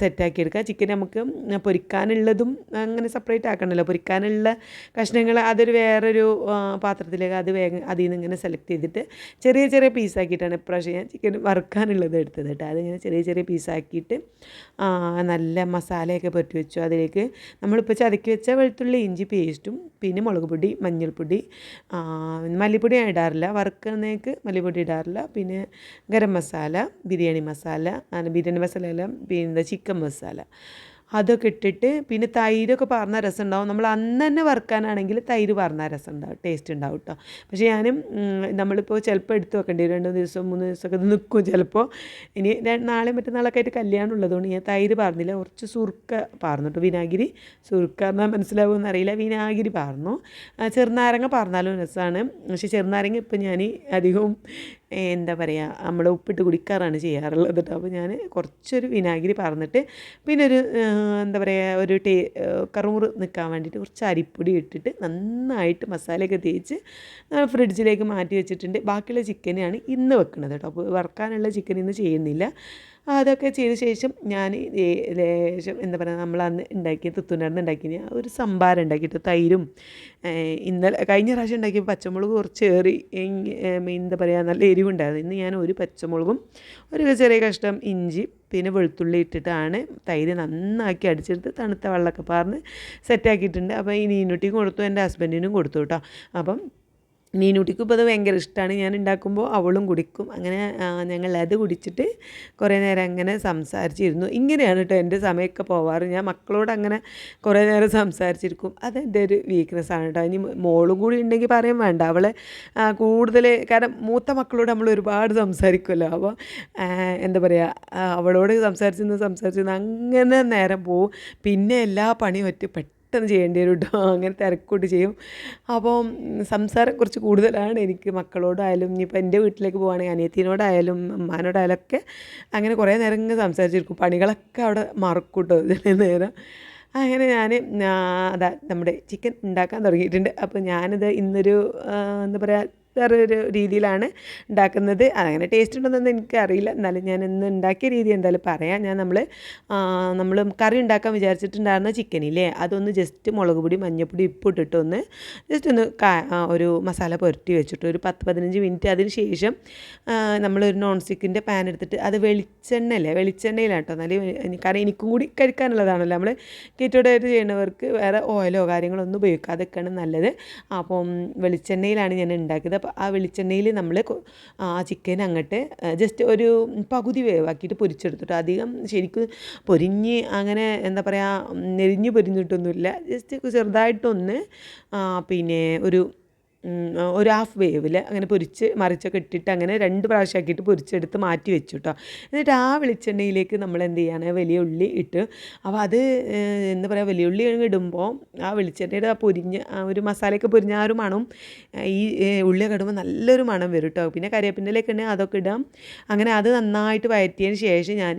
സെറ്റാക്കി എടുക്കുക. ചിക്കൻ നമുക്ക് പൊരിക്കാനുള്ളതും അങ്ങനെ സെപ്പറേറ്റ് ആക്കണമല്ലോ പൊരിക്കാനുള്ള കഷ്ണങ്ങൾ അതൊരു വേറൊരു പാത്രത്തിലേക്ക് അത് വേഗം അതിൽ നിന്ന് ഇങ്ങനെ സെലക്ട് ചെയ്തിട്ട് ചെറിയ ചെറിയ പീസാക്കിയിട്ടാണ് ഇപ്രാവശ്യം ഞാൻ ചിക്കൻ വറുക്കാനുള്ളത് എടുത്തത് കേട്ടോ. അതിങ്ങനെ ചെറിയ ചെറിയ പീസാക്കിയിട്ട് നല്ല മസാലയൊക്കെ പൊരുത്തി വെച്ചു. അതിലേക്ക് നമ്മളിപ്പോൾ ചതക്കി വെച്ച വെളുത്തുള്ളി ഇഞ്ചി പേസ്റ്റും പിന്നെ മുളക് പൊടി മഞ്ഞൾപ്പൊടി മല്ലിപ്പൊടി ഞാൻ ഇടാറില്ല. വറുക്കുന്നേക്ക് മല്ലിപ്പൊടി ഇടാറില്ല. പിന്നെ ഗരം മസാല ബിരിയാണി മസാല ബിരിയാണി മസാല എല്ലാം പിന്നെ ചിക്കൻ മസാല. അതൊക്കെ ഇട്ടിട്ട് പിന്നെ തൈരൊക്കെ പറഞ്ഞ രസം ഉണ്ടാവും നമ്മൾ അന്ന് തന്നെ വറുക്കാനാണെങ്കിൽ തൈര് പറഞ്ഞ രസം ഉണ്ടാവും ടേസ്റ്റ് ഉണ്ടാവും കേട്ടോ പക്ഷേ ഞാനും നമ്മളിപ്പോൾ ചിലപ്പോൾ എടുത്ത് വെക്കേണ്ടി വരും. രണ്ട് ദിവസം മൂന്ന് ദിവസമൊക്കെ നിൽക്കും ചിലപ്പോൾ ഇനി നാളെ മറ്റന്നാളൊക്കെ ആയിട്ട് കല്യാണം ഉള്ളതുകൊണ്ട് ഞാൻ തൈര് പറഞ്ഞില്ല കുറച്ച് സുർക്ക പാർന്നിട്ട് വിനാഗിരി. സുർക്ക എന്നാൽ മനസ്സിലാവുമെന്ന് അറിയില്ല. വിനാഗിരി പാർന്നു. ചെറുനാരങ്ങ പറഞ്ഞാലും രസമാണ് പക്ഷേ ചെറുനാരങ്ങ ഇപ്പം ഞാൻ അധികവും എന്താ പറയുക നമ്മൾ ഉപ്പിട്ട് കുടിക്കാറാണ് ചെയ്യാറുള്ളത് കേട്ടോ അപ്പോൾ ഞാൻ കുറച്ചൊരു വിനാഗിരി പറഞ്ഞിട്ട് പിന്നെ ഒരു എന്താ പറയുക ഒരു ടേ കറുമുറ് നിൽക്കാൻ വേണ്ടിയിട്ട് കുറച്ച് അരിപ്പൊടി ഇട്ടിട്ട് നന്നായിട്ട് മസാലയൊക്കെ തേച്ച് ഫ്രിഡ്ജിലേക്ക് മാറ്റി വെച്ചിട്ടുണ്ട്. ബാക്കിയുള്ള ചിക്കനെയാണ് ഇന്ന് വെക്കുന്നത് കേട്ടോ അപ്പോൾ വറക്കാനുള്ള ചിക്കൻ ഇന്ന് ചെയ്യുന്നില്ല. അതൊക്കെ ചെയ്ത ശേഷം ഞാൻ ലേശം എന്താ പറയുക നമ്മൾ അന്ന് ഉണ്ടാക്കിയ തുത്തുണ്ടായിരുന്നു ഉണ്ടാക്കിയ ഒരു സംഭാരം ഉണ്ടാക്കിയിട്ട് തൈരും ഇന്നലെ കഴിഞ്ഞ പ്രാവശ്യം ഉണ്ടാക്കിയ പച്ചമുളക് കുറച്ച് ഏറി എന്താ പറയുക നല്ല എരിവുണ്ടായിരുന്നു. ഇന്ന് ഞാൻ ഒരു പച്ചമുളകും ഒരു ചെറിയ കഷ്ടം ഇഞ്ചി പിന്നെ വെളുത്തുള്ളി ഇട്ടിട്ടാണ് തൈര് നന്നാക്കി അടിച്ചെടുത്ത് തണുത്ത വെള്ളമൊക്കെ പാർന്ന് സെറ്റാക്കിയിട്ടുണ്ട് അപ്പോൾ ഈ നീനുട്ടിക്കും കൊടുത്തു എന്റെ ഹസ്ബൻഡിനും കൊടുത്തു കേട്ടോ. അപ്പം നീനൂട്ടിക്കും ഇപ്പോൾ അത് ഭയങ്കര ഇഷ്ടമാണ് ഞാൻ ഉണ്ടാക്കുമ്പോൾ അവളും കുടിക്കും. അങ്ങനെ ഞങ്ങൾ അത് കുടിച്ചിട്ട് കുറേ നേരം അങ്ങനെ സംസാരിച്ചിരുന്നു. ഇങ്ങനെയാണ് കേട്ടോ എന്റെ സമയമൊക്കെ പോവാറ്. ഞാൻ മക്കളോട് അങ്ങനെ കുറേ നേരം സംസാരിച്ചിരിക്കും. അതെന്റെ ഒരു വീക്ക്നെസ് ആണ് കേട്ടോ ഇനി മോളും കൂടി ഉണ്ടെങ്കിൽ പറയാൻ വേണ്ട. അവളെ കൂടുതൽ കാരണം മൂത്ത മക്കളോട് നമ്മൾ ഒരുപാട് സംസാരിക്കുമല്ലോ അപ്പോൾ എന്താ പറയുക അവളോട് സംസാരിച്ചിരുന്ന് സംസാരിച്ചിരുന്ന് അങ്ങനെ നേരം പോവും. പിന്നെ എല്ലാ പണിയും ഒറ്റ പെട്ടെന്ന് ചെയ്യേണ്ടി വരും കേട്ടോ അങ്ങനെ തിരക്കോട്ട് ചെയ്യും. അപ്പോൾ സംസാരം കുറച്ച് കൂടുതലാണ്. എനിക്ക് മക്കളോടായാലും ഇനിയിപ്പോൾ എന്റെ വീട്ടിലേക്ക് പോവുകയാണെങ്കിൽ അനിയത്തിനോടായാലും അമ്മാനോടായാലും ഒക്കെ അങ്ങനെ കുറേ നേരം ഇങ്ങനെ സംസാരിച്ചിരിക്കും. പണികളൊക്കെ അവിടെ മറക്കും കേട്ടോ നേരം. അങ്ങനെ ഞാൻ അതാ നമ്മുടെ ചിക്കൻ ഉണ്ടാക്കാൻ തുടങ്ങിയിട്ടുണ്ട്. അപ്പോൾ ഞാനിത് ഇന്നൊരു എന്താ പറയുക വേറൊരു രീതിയിലാണ് ഉണ്ടാക്കുന്നത്. അതങ്ങനെ ടേസ്റ്റ് ഉണ്ടെന്നൊന്നും എനിക്കറിയില്ല. എന്നാലും ഞാൻ ഇന്ന് ഉണ്ടാക്കിയ രീതി എന്തായാലും പറയാം. ഞാൻ നമ്മൾ നമ്മൾ കറി ഉണ്ടാക്കാൻ വിചാരിച്ചിട്ടുണ്ടായിരുന്ന ചിക്കനില്ലേ അതൊന്ന് ജസ്റ്റ് മുളക് പൊടി മഞ്ഞൾപ്പൊടി ഉപ്പിട്ടിട്ട് ഒന്ന് ജസ്റ്റ് ഒന്ന് ഒരു മസാല പുരട്ടി വെച്ചിട്ട് ഒരു പത്ത് പതിനഞ്ച് മിനിറ്റ് അതിന് ശേഷം നമ്മളൊരു നോൺ സ്റ്റിക്കിന്റെ പാൻ എടുത്തിട്ട് അത് വെളിച്ചെണ്ണ അല്ലേ വെളിച്ചെണ്ണയിലാണ് കേട്ടോ എന്നാലും കാരണം എനിക്കും കൂടി കഴിക്കാനുള്ളതാണല്ലോ. നമ്മൾ കീറ്റോഡായിട്ട് ചെയ്യുന്നവർക്ക് വേറെ ഓയിലോ കാര്യങ്ങളോ ഒന്നും ഉപയോഗിക്കാതൊക്കെയാണ് നല്ലത്. അപ്പം വെളിച്ചെണ്ണയിലാണ് ഞാൻ ഉണ്ടാക്കിയത്. അപ്പോൾ ആ വെളിച്ചെണ്ണയിൽ നമ്മൾ ആ ചിക്കൻ അങ്ങോട്ട് ജസ്റ്റ് ഒരു പകുതി വേവാക്കിയിട്ട് പൊരിച്ചെടുത്തിട്ട് അധികം ശരിക്കും പൊരിഞ്ഞ് അങ്ങനെ എന്താ പറയുക നെരിഞ്ഞ് പൊരിഞ്ഞിട്ടൊന്നുമില്ല. ജസ്റ്റ് ചെറുതായിട്ടൊന്ന് പിന്നെ ഒരു ഒരു ഹാഫ് വേവിൽ അങ്ങനെ പൊരിച്ച് മറിച്ചൊക്കെ ഇട്ടിട്ട് അങ്ങനെ രണ്ട് പ്രാവശ്യമാക്കിയിട്ട് പൊരിച്ചെടുത്ത് മാറ്റി വെച്ചു കേട്ടോ എന്നിട്ട് ആ വെളിച്ചെണ്ണയിലേക്ക് നമ്മൾ എന്ത് ചെയ്യാണ്? വലിയ ഉള്ളി ഇട്ട്. അപ്പോൾ അത് എന്താ പറയുക വലിയ ഉള്ളി ഇടുമ്പോൾ ആ വെളിച്ചെണ്ണയുടെ ആ പൊരിഞ്ഞ് ആ ഒരു മസാലയൊക്കെ പൊരിഞ്ഞ ആ ഒരു മണം ഈ ഉള്ളിയൊക്കെ ഇടുമ്പോൾ നല്ലൊരു മണം വരും കേട്ടോ പിന്നെ കരിവേപ്പിന്റെലേക്ക് ഉണ്ടെങ്കിൽ അതൊക്കെ ഇടാം. അങ്ങനെ അത് നന്നായിട്ട് വഴറ്റിയതിന് ശേഷം ഞാൻ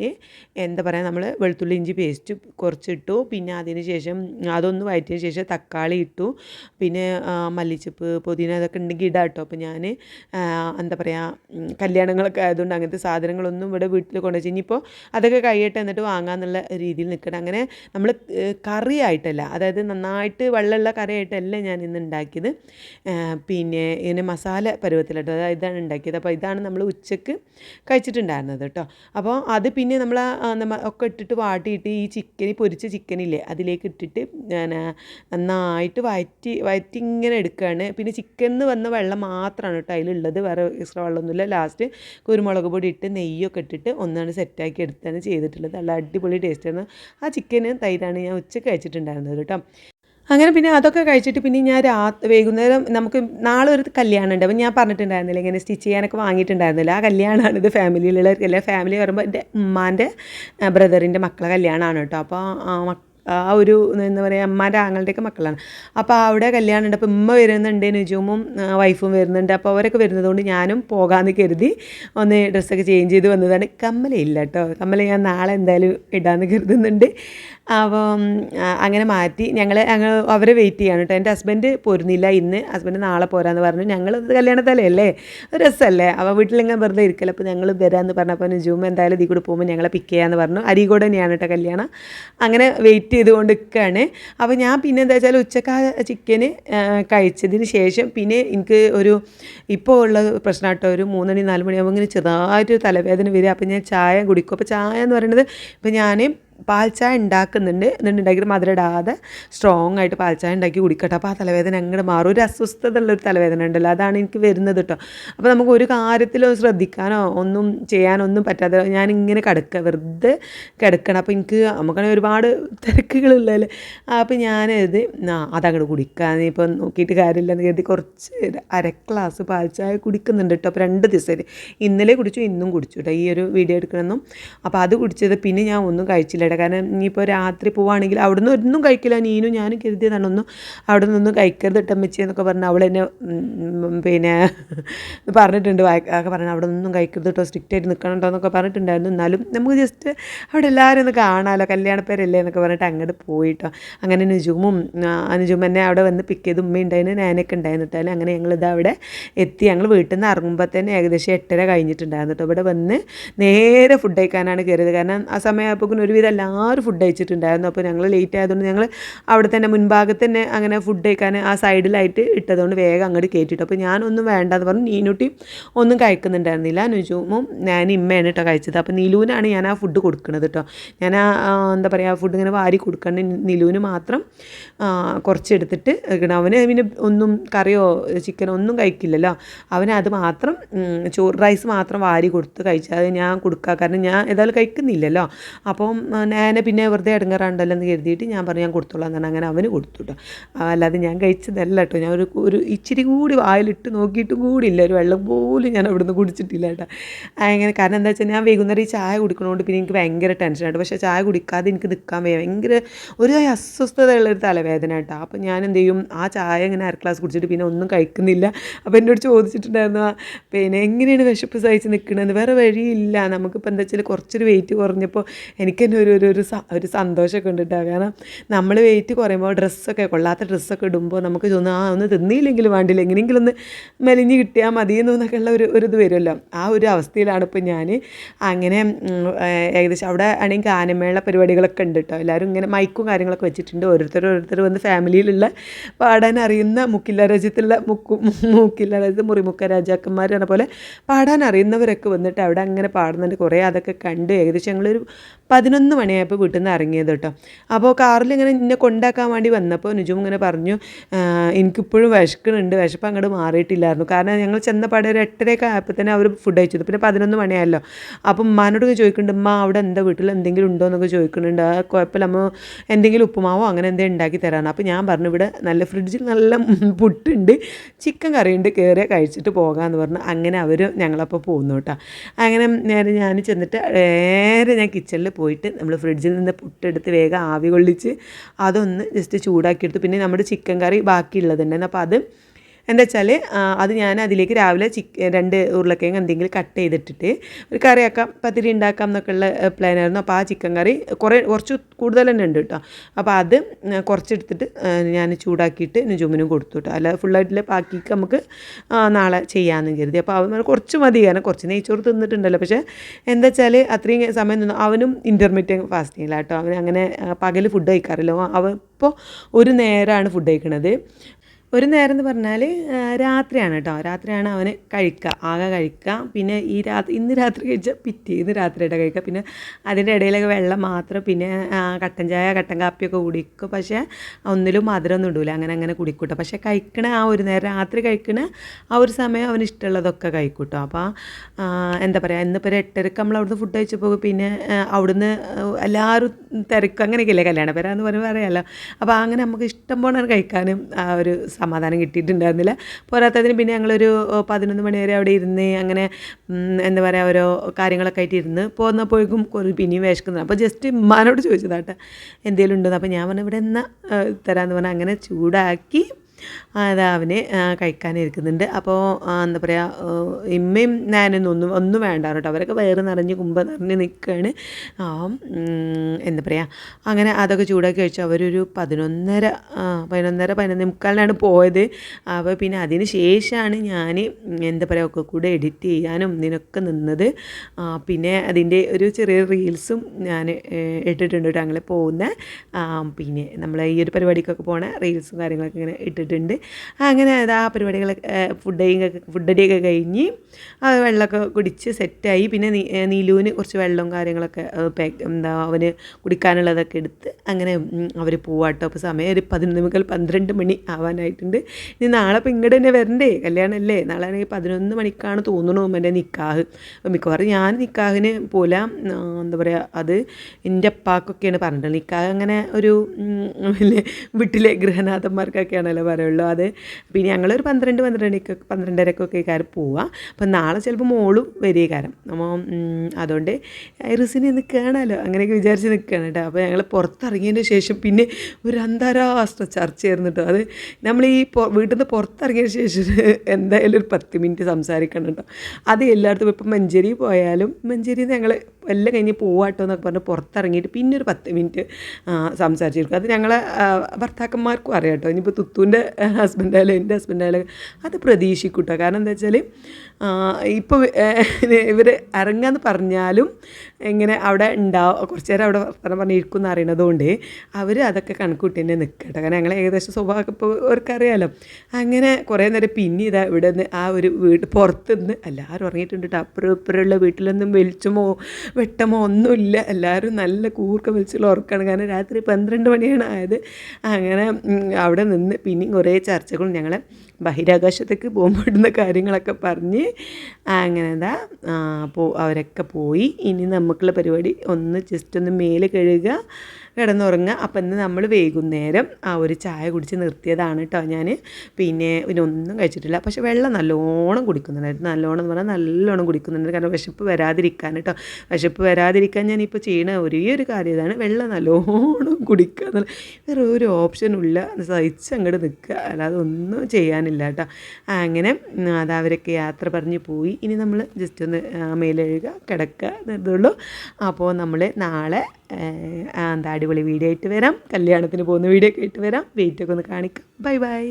എന്താ പറയുക നമ്മൾ വെളുത്തുള്ളി ഇഞ്ചി പേസ്റ്റ് കുറച്ചിട്ടു. പിന്നെ അതിന് ശേഷം അതൊന്ന് വഴറ്റിയതിന് ശേഷം തക്കാളി ഇട്ടു. പിന്നെ മല്ലിച്ചപ്പ് പുതിന അതൊക്കെ ഉണ്ടെങ്കിൽ ഇടാം കേട്ടോ അപ്പോൾ ഞാൻ എന്താ പറയുക കല്യാണങ്ങളൊക്കെ ആയതുകൊണ്ട് അങ്ങനത്തെ സാധനങ്ങളൊന്നും ഇവിടെ വീട്ടിൽ കൊണ്ടുവച്ച് ഇനിയിപ്പോൾ അതൊക്കെ കഴിയട്ടെ എന്നിട്ട് വാങ്ങാമെന്നുള്ള രീതിയിൽ നിൽക്കണം അങ്ങനെ നമ്മൾ കറി ആയിട്ടല്ല അതായത് നന്നായിട്ട് വെള്ളമുള്ള കറി ആയിട്ടല്ല ഞാൻ ഇന്ന് ഉണ്ടാക്കിയത് പിന്നെ ഇങ്ങനെ മസാല പരുവത്തിലിട്ട് അതായത് ഇതാണ് ഉണ്ടാക്കിയത് അപ്പോൾ ഇതാണ് നമ്മൾ ഉച്ചയ്ക്ക് കഴിച്ചിട്ടുണ്ടായിരുന്നത് കേട്ടോ. അപ്പോൾ അത് പിന്നെ നമ്മൾ ഒക്കെ ഇട്ടിട്ട് വാട്ടിയിട്ട് ഈ ചിക്കൻ പൊരിച്ച ചിക്കനില്ലേ അതിലേക്ക് ഇട്ടിട്ട് ഞാൻ നന്നായിട്ട് വയറ്റി വയറ്റി ഇങ്ങനെ എടുക്കുകയാണ് പിന്നെ ചിക്കനിൽ വന്ന വെള്ളം മാത്രമാണ് കേട്ടോ അതിലുള്ളത് വേറെ എക്സ്ട്രാ വെള്ളമൊന്നുമില്ല ലാസ്റ്റ് കുരുമുളക് പൊടി ഇട്ട് നെയ്യൊക്കെ ഇട്ടിട്ട് ഒന്നാണ് സെറ്റാക്കി എടുത്താണ് ചെയ്തിട്ടുള്ളത്. നല്ല അടിപൊളി ടേസ്റ്റാണ് ആ ചിക്കന് തൈരാണ് ഞാൻ ഉച്ചയ്ക്ക് കഴിച്ചിട്ടുണ്ടായിരുന്നത് കേട്ടോ. അങ്ങനെ പിന്നെ അതൊക്കെ കഴിച്ചിട്ട് പിന്നെ ഞാൻ രാ വൈകുന്നേരം നമുക്ക് നാളെ ഒരു കല്യാണം ഉണ്ട്. അപ്പം ഞാൻ പറഞ്ഞിട്ടുണ്ടായിരുന്നില്ല ഇങ്ങനെ സ്റ്റിച്ച് ചെയ്യാനൊക്കെ വാങ്ങിയിട്ടുണ്ടായിരുന്നില്ല? ആ കല്യാണമാണ് ഇത് ഫാമിലിയിലുള്ള കല്യാണം ഫാമിലി പറയുമ്പോൾ എന്റെ ഉമ്മാന്റെ ബ്രദറിന്റെ മക്കളെ കല്യാണമാണ് കേട്ടോ അപ്പോൾ ആ ഒരു എന്താ പറയുക അമ്മാന്റെ ആങ്ങളുടെയൊക്കെ മക്കളാണ്. അപ്പോൾ അവിടെ കല്യാണം ഉണ്ട്. അപ്പോൾ ഉമ്മ വരുന്നുണ്ട് നിജുമും വൈഫും വരുന്നുണ്ട്. അപ്പോൾ അവരൊക്കെ വരുന്നതുകൊണ്ട് ഞാനും പോകാമെന്ന് കരുതി ഒന്ന് ഡ്രസ്സൊക്കെ ചേഞ്ച് ചെയ്ത് വന്നതാണ്. കമ്മലയില്ല കേട്ടോ കമ്മല ഞാൻ നാളെ എന്തായാലും ഇടാമെന്ന് കരുതുന്നുണ്ട്. അപ്പം അങ്ങനെ മാറ്റി. ഞങ്ങൾ ഞങ്ങൾ അവരെ വെയിറ്റ് ചെയ്യാണ് കേട്ടോ എന്റെ ഹസ്ബൻഡ് പോരുന്നില്ല ഇന്ന്. ഹസ്ബൻഡ് നാളെ പോരാന്ന് പറഞ്ഞു. ഞങ്ങൾ കല്യാണത്തലയല്ലേ രസമല്ലേ അപ്പോൾ വീട്ടിലിങ്ങനെ വെറുതെ ഇരിക്കല അപ്പോൾ ഞങ്ങൾ വരാമെന്ന് പറഞ്ഞപ്പോൾ ജൂമ് എന്തായാലും ഇതിൽ കൂടെ പോകുമ്പോൾ ഞങ്ങളെ പിക്ക് ചെയ്യാമെന്ന് പറഞ്ഞു. അരീകോട് തന്നെയാണ് കേട്ടോ കല്യാണം. അങ്ങനെ വെയിറ്റ് ചെയ്തുകൊണ്ട് നിൽക്കുകയാണ് അപ്പോൾ ഞാൻ പിന്നെ എന്താ വെച്ചാൽ ഉച്ചയ്ക്ക് ആ ചിക്കന് കഴിച്ചതിന് ശേഷം പിന്നെ എനിക്ക് ഒരു ഇപ്പോൾ ഉള്ള പ്രശ്നം കേട്ടോ ഒരു മൂന്നണി നാല് മണിയാകുമ്പോൾ ഇങ്ങനെ ചെറുതായിട്ട് തലവേദന വരിക. അപ്പോൾ ഞാൻ ചായ കുടിക്കും. അപ്പോൾ ചായ എന്ന് പറയുന്നത് ഇപ്പോൾ ഞാൻ പാൽ ചായ ഉണ്ടാക്കുന്നുണ്ട്. എന്നിട്ട് ഉണ്ടാക്കിയിട്ട് മധുരം ഇടാതെ സ്ട്രോങ് ആയിട്ട് പാൽച്ചായ ചായ ഉണ്ടാക്കി കുടിക്കട്ടെ. അപ്പോൾ ആ തലവേദന അങ്ങോട്ട് മാറും. ഒരു അസ്വസ്ഥത ഉള്ളൊരു തലവേദന ഉണ്ടല്ലോ. അതാണ് എനിക്ക് വരുന്നത് കേട്ടോ അപ്പോൾ നമുക്ക് ഒരു കാര്യത്തിലും ശ്രദ്ധിക്കാനോ ഒന്നും ചെയ്യാനൊന്നും പറ്റാതെ ഞാനിങ്ങനെ കിടക്കുക വെറുതെ കിടക്കണം. അപ്പോൾ എനിക്ക് നമുക്കാണെങ്കിൽ ഒരുപാട് തിരക്കുകളില്ലല്ലേ അപ്പോൾ ഞാനത് അതങ്ങോട്ട് കുടിക്കാൻ ഇപ്പം നോക്കിയിട്ട് കാര്യമില്ലെന്ന് കരുതി കുറച്ച് അര ഗ്ലാസ് പാൽച്ചായ ചായ കുടിക്കുന്നുണ്ട് കേട്ടോ അപ്പോൾ രണ്ട് ദിവസമായിട്ട്. ഇന്നലെ കുടിച്ചു ഇന്നും കുടിച്ചു കേട്ടോ ഈ ഒരു വീഡിയോ എടുക്കണമെന്നും. അപ്പോൾ അത് കുടിച്ചത് പിന്നെ ഞാൻ ഒന്നും കഴിച്ചില്ല കേട്ടോ കാരണം ഇനിയിപ്പോൾ രാത്രി പോവുകയാണെങ്കിൽ അവിടെ നിന്ന് ഒന്നും കഴിക്കില്ല. നീനും ഞാനും കരുതിയതാണ് ഒന്നും അവിടെ നിന്നൊന്നും കഴിക്കരുത് ഇട്ടമ്മച്ചി എന്നൊക്കെ പറഞ്ഞ് അവൾ എന്നെ പിന്നെ <laughs> പറഞ്ഞിട്ടുണ്ട്. ഒക്കെ പറഞ്ഞു അവിടെ നിന്നൊന്നും കഴിക്കരുത് കേട്ടോ സ്ട്രിക്റ്റ് ആയിട്ട് നിൽക്കണം എന്നൊക്കെ പറഞ്ഞിട്ടുണ്ടായിരുന്നു. എന്നാലും നമുക്ക് ജസ്റ്റ് അവിടെ എല്ലാവരും ഒന്ന് കാണാമല്ലോ കല്യാണപ്പേരല്ലേ എന്നൊക്കെ പറഞ്ഞിട്ട് അങ്ങോട്ട് പോയിട്ടോ അങ്ങനെ നുജുമും അനുജും എന്നെ അവിടെ വന്ന് പിക്ക് ചെയ്ത് ഉമ്മ ഉണ്ടായിരുന്നു ഞാനൊക്കെ ഉണ്ടായിരുന്നു കേട്ടോ അങ്ങനെ ഞങ്ങളിത് അവിടെ എത്തി. ഞങ്ങൾ വീട്ടിൽ നിന്ന് ഇറങ്ങുമ്പോൾ തന്നെ ഏകദേശം എട്ടര കഴിഞ്ഞിട്ടുണ്ടായിരുന്നു കേട്ടോ ഇവിടെ വന്ന് നേരെ ഫുഡ് കഴിക്കാനാണ് കയറിയത് കാരണം ആ സമയമായപ്പോൾ ഒരുവിധം എല്ലാവരും ഫുഡ് കഴിച്ചിട്ടുണ്ടായിരുന്നു. അപ്പോൾ ഞങ്ങൾ ലേറ്റ് ആയതുകൊണ്ട് ഞങ്ങൾ അവിടെ തന്നെ മുൻഭാഗത്ത് തന്നെ അങ്ങനെ ഫുഡ് കഴിക്കാൻ ആ സൈഡിലായിട്ട് ഇട്ടതുകൊണ്ട് വേഗം അങ്ങോട്ട് കയറ്റിട്ടു അപ്പോൾ ഞാനൊന്നും വേണ്ടെന്ന് പറഞ്ഞു. നീനുട്ടി ഒന്നും കഴിക്കുന്നുണ്ടായിരുന്നില്ല. നുജുമും ഞാൻ ഇമ്മയാണ് കേട്ടോ കഴിച്ചത്. അപ്പോൾ നിലുവിനാണ് ഞാൻ ആ ഫുഡ് കൊടുക്കുന്നത് കേട്ടോ ഞാൻ ആ എന്താ പറയുക ഫുഡ് ഇങ്ങനെ വാരി കൊടുക്കേണ്ട. നിലുവിന് മാത്രം കുറച്ചെടുത്തിട്ട് അവന് പിന്നെ ഒന്നും കറിയോ ചിക്കനോ ഒന്നും കഴിക്കില്ലല്ലോ. അവന് അത് മാത്രം ചോറ് റൈസ് മാത്രം വാരി കൊടുത്ത് കഴിച്ചാൽ ഞാൻ കൊടുക്കുക കാരണം ഞാൻ ഏതായാലും കഴിക്കുന്നില്ലല്ലോ. അപ്പം ഞാൻ പിന്നെ വെറുതെ ഇടങ്ങാറുണ്ടല്ലോ എന്ന് കരുതിയിട്ട് ഞാൻ പറഞ്ഞു ഞാൻ കൊടുത്തോളാം എന്നാണ് അങ്ങനെ അവന് കൊടുത്തു കേട്ടോ അല്ലാതെ ഞാൻ കഴിച്ചതല്ല കേട്ടോ ഞാൻ ഒരു ഒരു ഇച്ചിരി കൂടി വായിലിട്ട് നോക്കിയിട്ടും കൂടി ഇല്ല ഒരു വെള്ളം പോലും ഞാൻ അവിടുന്ന് കുടിച്ചിട്ടില്ല കേട്ടോ അങ്ങനെ കാരണം എന്താ വെച്ചാൽ ഞാൻ വൈകുന്നേരം ഈ ചായ കുടിക്കണോണ്ട് പിന്നെ എനിക്ക് ഭയങ്കര ടെൻഷനായിട്ട് പക്ഷേ ചായ കുടിക്കാതെ എനിക്ക് നിൽക്കാൻ വയ്യ. ഭയങ്കര ഒരു അസ്വസ്ഥതയുള്ള ഒരു തലവേദന കേട്ടോ അപ്പോൾ ഞാൻ എന്ത് ചെയ്യും? ആ ചായ ഇങ്ങനെ അര ഗ്ലാസ് കുടിച്ചിട്ട് പിന്നെ ഒന്നും കഴിക്കുന്നില്ല. അപ്പോൾ എന്നോട് ചോദിച്ചിട്ടുണ്ടായിരുന്നു പിന്നെ എങ്ങനെയാണ് വിശപ്പ് സഹിച്ച് നിൽക്കണമെന്ന് വേറെ വഴിയില്ല. നമുക്കിപ്പോൾ എന്താ വെച്ചാൽ കുറച്ചൊരു വെയിറ്റ് കുറഞ്ഞപ്പോൾ എനിക്ക് തന്നെ ഒരു ഒരു ഒരു ഒരു സന്തോഷമൊക്കെ ഉണ്ട് കാരണം നമ്മൾ വെയിറ്റ് കുറയുമ്പോൾ ഡ്രസ്സൊക്കെ കൊള്ളാത്ത ഡ്രസ്സൊക്കെ ഇടുമ്പോൾ നമുക്ക് തോന്നും ആ ഒന്ന് തിന്നിയില്ലെങ്കിലും വേണ്ടില്ല എങ്ങനെയെങ്കിലും ഒന്ന് മെലിഞ്ഞ് കിട്ടിയാൽ മതിയെന്നു എന്നൊക്കെ ഉള്ള ഒരു ഒരു ഇത് വരുമല്ലോ. ആ ഒരു അവസ്ഥയിലാണ് ഇപ്പോൾ ഞാൻ അങ്ങനെ ഏകദേശം അവിടെ ആണെങ്കിൽ ഗാനമേള പരിപാടികളൊക്കെ ഉണ്ട് കേട്ടോ എല്ലാവരും ഇങ്ങനെ മൈക്കും കാര്യങ്ങളൊക്കെ വെച്ചിട്ടുണ്ട്. ഓരോരുത്തർ ഓരോരുത്തർ വന്ന് ഫാമിലിയിലുള്ള പാടാൻ അറിയുന്ന മുക്കില്ല രാജ്യത്തുള്ള മുക്കു മുക്കില്ല രാജ്യത്ത് മുറിമുക്ക രാജാക്കന്മാരാണ് പോലെ പാടാൻ അറിയുന്നവരൊക്കെ വന്നിട്ട് അവിടെ അങ്ങനെ പാടുന്നുണ്ട്. കുറേ അതൊക്കെ കണ്ട് ഏകദേശം ഞങ്ങളൊരു പതിനൊന്ന് മണിയായപ്പോൾ വീട്ടിൽ നിന്ന് ഇറങ്ങിയത് കേട്ടോ അപ്പോൾ കാറിൽ ഇങ്ങനെ എന്നെ കൊണ്ടാക്കാൻ വേണ്ടി വന്നപ്പോൾ നിജും ഇങ്ങനെ പറഞ്ഞു "ആ, എനിക്കിപ്പോഴും വിശക്കണുണ്ട് വിശപ്പ് അങ്ങോട്ട് മാറിയിട്ടില്ലായിരുന്നു. കാരണം ഞങ്ങൾ ചെന്നപ്പാടെ ഒരു എട്ടരയൊക്കെ ആയപ്പോൾ തന്നെ അവർ ഫുഡ് കഴിച്ചത് പിന്നെ പതിനൊന്ന് മണിയായല്ലോ. അപ്പം ഉമ്മാനോട് ചോദിക്കുന്നുണ്ട് ഉമ്മ അവിടെ എന്താ? വീട്ടിൽ എന്തെങ്കിലും ഉണ്ടോ? എന്നൊക്കെ ചോദിക്കുന്നുണ്ട് ആ കുഴപ്പമില്ല. അമ്മ എന്തെങ്കിലും ഉപ്പുമാവോ? അങ്ങനെ എന്തെങ്കിലും ഉണ്ടാക്കി തരാമെന്ന് അപ്പോൾ ഞാൻ പറഞ്ഞു ഇവിടെ നല്ല ഫ്രിഡ്ജിൽ നല്ല <laughs> പുട്ടുണ്ട്. ചിക്കൻ കറിയുണ്ട്. കയറിയ കഴിച്ചിട്ട് പോകാമെന്ന് പറഞ്ഞു. അങ്ങനെ അവർ ഞങ്ങളപ്പോൾ പോകുന്നു കേട്ടോ അങ്ങനെ നേരെ ഞാൻ ചെന്നിട്ട് നേരെ ഞാൻ കിച്ചണിൽ പോയിട്ട് നമ്മൾ ഫ്രിഡ്ജിൽ നിന്ന് പുട്ടെടുത്ത് വേഗം ആവി കൊള്ളിച്ച് അതൊന്ന് ജസ്റ്റ് ചൂടാക്കിയെടുത്തു പിന്നെ നമ്മുടെ ചിക്കൻ കറി ബാക്കിയുള്ളതുണ്ടായിരുന്നു അപ്പോൾ അത് എന്താ വെച്ചാൽ അത് ഞാൻ അതിലേക്ക് രാവിലെ ചിക്ക് രണ്ട് ഉരുളക്കിഴങ്ങ് എന്തെങ്കിലും കട്ട് ചെയ്തിട്ടിട്ട് ഒരു കറിയാക്കാം പത്തിരി ഉണ്ടാക്കാം എന്നൊക്കെ ഉള്ള പ്ലാനായിരുന്നു അപ്പോൾ ആ ചിക്കൻ കറി കുറേ കുറച്ച് കൂടുതൽ തന്നെ ഉണ്ട് കേട്ടോ അപ്പോൾ അത് കുറച്ചെടുത്തിട്ട് ഞാൻ ചൂടാക്കിയിട്ട് നുജുമിനും കൊടുത്തു കേട്ടോ അല്ലാതെ ഫുള്ളായിട്ടുള്ള ബാക്കിക്ക് നമുക്ക് നാളെ ചെയ്യാമെന്ന് കരുതി. അപ്പോൾ അവൻ കുറച്ച് മതി. കാരണം കുറച്ച് നെയ്ച്ചോറ് തിന്നിട്ടുണ്ടല്ലോ. പക്ഷേ എന്താ വെച്ചാൽ അത്രയും സമയം നിന്നു. അവനും ഇന്റർമീഡിയറ്റ് ഫാസ്റ്റിങ്ങില്ല കേട്ടോ അവൻ അങ്ങനെ പകൽ ഫുഡ് കഴിക്കാറില്ല. അവൻ ഇപ്പോൾ ഒരു നേരമാണ് ഫുഡ് കഴിക്കണത്. ഒരു നേരം എന്ന് പറഞ്ഞാൽ രാത്രിയാണ് കേട്ടോ രാത്രിയാണ് അവന് കഴിക്കുക ആകെ കഴിക്കുക പിന്നെ ഈ രാത്രി ഇന്ന് രാത്രി കഴിച്ചാൽ പിറ്റേന്ന് രാത്രിയായിട്ട് കഴിക്കുക പിന്നെ അതിന്റെ ഇടയിലൊക്കെ വെള്ളം മാത്രം പിന്നെ കട്ടൻ ചായ കട്ടൻ കാപ്പിയൊക്കെ കുടിക്കും പക്ഷേ ഒന്നിലും മധുരമൊന്നും ഇടൂല. അങ്ങനെ അങ്ങനെ കുടിക്കൂട്ടോ. പക്ഷേ കഴിക്കണ ആ ഒരു നേരം രാത്രി കഴിക്കണ ആ ഒരു സമയം അവന് ഇഷ്ടമുള്ളതൊക്കെ കഴിക്കൂട്ടോ. അപ്പോൾ എന്താ പറയുക ഇന്നിപ്പോൾ ഒരു എട്ടരക്ക് നമ്മൾ അവിടുന്ന് ഫുഡ് കഴിച്ചപ്പോൾ പിന്നെ അവിടുന്ന് എല്ലാവരും തിരക്കും. അങ്ങനെയൊക്കെയല്ലേ കല്യാണ പേരാന്ന് പറയുമ്പോൾ അറിയാമല്ലോ അപ്പോൾ അങ്ങനെ നമുക്ക് ഇഷ്ടം പോലെ കഴിക്കാനും ആ ഒരു സമാധാനം കിട്ടിയിട്ടുണ്ടായിരുന്നില്ല. പോരാത്തതിന് പിന്നെ ഞങ്ങളൊരു പതിനൊന്ന് മണി വരെ അവിടെ ഇരുന്ന് അങ്ങനെ എന്താ പറയുക ഓരോ കാര്യങ്ങളൊക്കെ ആയിട്ട് ഇരുന്ന് പോന്നപ്പോഴേക്കും കുറേ പിന്നെയും വിശക്കുന്നത് അപ്പോൾ ജസ്റ്റ് ഉമ്മാനോട് ചോദിച്ചതാട്ടെ എന്തെങ്കിലും ഉണ്ടെന്ന് അപ്പോൾ ഞാൻ പറഞ്ഞു ഇവിടെ എന്നാ തരാമെന്ന് പറഞ്ഞാൽ അങ്ങനെ ചൂടാക്കി അത് കഴിക്കാനിരിക്കുന്നുണ്ട്. അപ്പോൾ എന്താ പറയുക ഇമ്മയും ഞാനൊന്നും ഒന്നും ഒന്നും വേണ്ട കേട്ടോ അവരൊക്കെ വയറ് നിറഞ്ഞ് കുമ്പ നിറഞ്ഞ് നിൽക്കുകയാണ് ആ എന്താ പറയുക അങ്ങനെ അതൊക്കെ ചൂടാക്കി കഴിച്ചു. അവരൊരു പതിനൊന്നര പതിനൊന്നര പതിനൊന്ന് മുക്കാലിനാണ് പോയത്. അപ്പോൾ പിന്നെ അതിന് ശേഷമാണ് ഞാൻ എന്താ പറയുക ഒക്കെ കൂടെ എഡിറ്റ് ചെയ്യാനും ഇതിനൊക്കെ നിന്നത്. പിന്നെ അതിന്റെ ഒരു ചെറിയ റീൽസും ഞാൻ ഇട്ടിട്ടുണ്ട് കേട്ടോ. അങ്ങനെ പോകുന്ന പിന്നെ നമ്മൾ ഈ ഒരു പരിപാടിക്കൊക്കെ പോണ റീൽസും കാര്യങ്ങളൊക്കെ ഇങ്ങനെ ഇട്ടിട്ടുണ്ട്. അങ്ങനെ അത് ആ പരിപാടികളൊക്കെ ഫുഡ് ഫുഡ് അടിയൊക്കെ കഴിഞ്ഞ് ആ വെള്ളമൊക്കെ കുടിച്ച് സെറ്റായി. പിന്നെ നീലുവിന് കുറച്ച് വെള്ളവും കാര്യങ്ങളൊക്കെ പാക്ക് എന്താ അവന് കുടിക്കാനുള്ളതൊക്കെ എടുത്ത് അങ്ങനെ അവർ പോവാട്ടോ. അപ്പോൾ സമയം ഒരു പതിനൊന്ന് മുതൽ പന്ത്രണ്ട് മണി ആവാനായിട്ടുണ്ട്. ഇനി നാളെ ഇപ്പോൾ ഇങ്ങോട്ട് തന്നെ വരണ്ടേ? കല്യാണമല്ലേ നാളെ ആണെങ്കിൽ പതിനൊന്ന് മണിക്കാണ് തോന്നുന്നു എന്റെ നിക്കാഹ്. അപ്പോൾ മിക്കവാറും ഞാൻ നിക്കാഹിന് പോലെ. എന്താ പറയുക അത് എന്റെ അപ്പാക്കൊക്കെയാണ് പറഞ്ഞിട്ടുള്ളത് നിക്കാഹ് അങ്ങനെ ഒരു വീട്ടിലെ ഗൃഹനാഥന്മാർക്കൊക്കെയാണല്ലോ ഉള്ളൂ അത് പിന്നെ ഞങ്ങളൊരു പന്ത്രണ്ട് പന്ത്രണ്ടരക്ക് പന്ത്രണ്ടരക്കൊക്കെ കാര്യം പോവാം. അപ്പം നാളെ ചിലപ്പോൾ മോളും വരിക കാരം അപ്പോൾ അതുകൊണ്ട് ഐറിസിനെ ഇന്ന് കാണാമല്ലോ അങ്ങനെയൊക്കെ വിചാരിച്ച് നിൽക്കുകയാണ് കേട്ടോ. അപ്പോൾ ഞങ്ങൾ പുറത്തിറങ്ങിയതിന് ശേഷം പിന്നെ ഒരു അന്താരാഷ്ട്ര ചർച്ചയായിരുന്നു കേട്ടോ. അത് നമ്മൾ ഈ വീട്ടിൽ നിന്ന് പുറത്തിറങ്ങിയതിന് ശേഷം എന്തായാലും ഒരു പത്ത് മിനിറ്റ് സംസാരിക്കണം കേട്ടോ. അത് എല്ലായിടത്തും ഇപ്പം മഞ്ചേരി പോയാലും നിന്ന് ഞങ്ങൾ എല്ലാം കഴിഞ്ഞ് പോവാട്ടോ എന്നൊക്കെ പറഞ്ഞ് പുറത്തിറങ്ങിയിട്ട് പിന്നെ ഒരു പത്ത് മിനിറ്റ് സംസാരിച്ചിരിക്കും. അത് ഞങ്ങളെ ഭർത്താക്കന്മാർക്കും അറിയാം കേട്ടോ. ഇനിയിപ്പോൾ തുത്തുവിന്റെ ഹസ്ബൻഡായാലും എന്റെ ഹസ്ബൻഡായാലും അത് പ്രതീക്ഷിക്കൂട്ടോ. കാരണം എന്താ വെച്ചാൽ ഇപ്പോൾ ഇവർ ഇറങ്ങാന്ന് പറഞ്ഞാലും ഇങ്ങനെ അവിടെ ഉണ്ടാവും കുറച്ച് നേരം അവിടെ വർത്തമാനം പറഞ്ഞിരിക്കും എന്ന് അറിയണത് കൊണ്ട് അവർ അതൊക്കെ കണക്കൂട്ടി തന്നെ നിൽക്കട്ടെ. കാരണം ഞങ്ങൾ ഏകദേശം സ്വഭാവമൊക്കെ ഇപ്പോൾ അവർക്കറിയാലോ അങ്ങനെ കുറേ നേരം പിന്നെ ഇതാ ഇവിടെ നിന്ന് ആ ഒരു വീട് പുറത്ത് നിന്ന് എല്ലാവരും ഉറങ്ങിയിട്ടുണ്ട്. അപ്പുറം ഇപ്പുറമുള്ള വീട്ടിലൊന്നും വെളിച്ചമോ വെട്ടമോ ഒന്നുമില്ല. എല്ലാവരും നല്ല കൂർക്കം വെളിച്ചുള്ള ഉറക്കാണ്. കാരണം രാത്രി പന്ത്രണ്ട് മണിയാണ് ആയത്. അങ്ങനെ അവിടെ നിന്ന് പിന്നെയും കുറേ ചർച്ചകളും ഞങ്ങളെ ബഹിരാകാശത്തേക്ക് പോകുമ്പോഴുന്ന കാര്യങ്ങളൊക്കെ പറഞ്ഞ് അങ്ങനെ എന്താ അപ്പോൾ അവരൊക്കെ പോയി. ഇനി നമുക്കുള്ള പരിപാടി ഒന്ന് ജസ്റ്റ് ഒന്ന് മേൽ കഴുകുക. കിടന്നുറങ്ങുക. അപ്പം ഇന്ന് നമ്മൾ വൈകുന്നേരം ആ ഒരു ചായ കുടിച്ച് നിർത്തിയതാണ് കേട്ടോ ഞാൻ. പിന്നെ പിന്നെ ഒന്നും കഴിച്ചിട്ടില്ല. പക്ഷേ വെള്ളം നല്ലോണം കുടിക്കുന്നുണ്ടായിരുന്നു. നല്ലോണം എന്ന് പറഞ്ഞാൽ നല്ലോണം കുടിക്കുന്നുണ്ട്. കാരണം വിശപ്പ് വരാതിരിക്കാൻ കേട്ടോ. വിശപ്പ് വരാതിരിക്കാൻ ഞാനിപ്പോൾ ചെയ്യണ ഒരേ ഒരു കാര്യം ഇതാണ്. വെള്ളം നല്ലോണം കുടിക്കുക എന്നുള്ള വേറെ ഒരു ഓപ്ഷനുമില്ല സഹിച്ച് അങ്ങോട്ട് നിൽക്കുക. അല്ലാതെ ഒന്നും ചെയ്യാനില്ല കേട്ടോ. അങ്ങനെ അതവരൊക്കെ യാത്ര പറഞ്ഞ് പോയി. ഇനി നമ്മൾ ജസ്റ്റ് ഒന്ന് മേലെഴുക കിടക്കുക എന്നുള്ളൂ അപ്പോൾ നമ്മൾ നാളെ എന്താ അടിപൊളി വീഡിയോ ആയിട്ട് വരാം. കല്യാണത്തിന് പോകുന്ന വീഡിയോ ഒക്കെ ആയിട്ട് വരാം. വെയിറ്റൊക്കെ ഒന്ന് കാണിക്കാം. Bye bye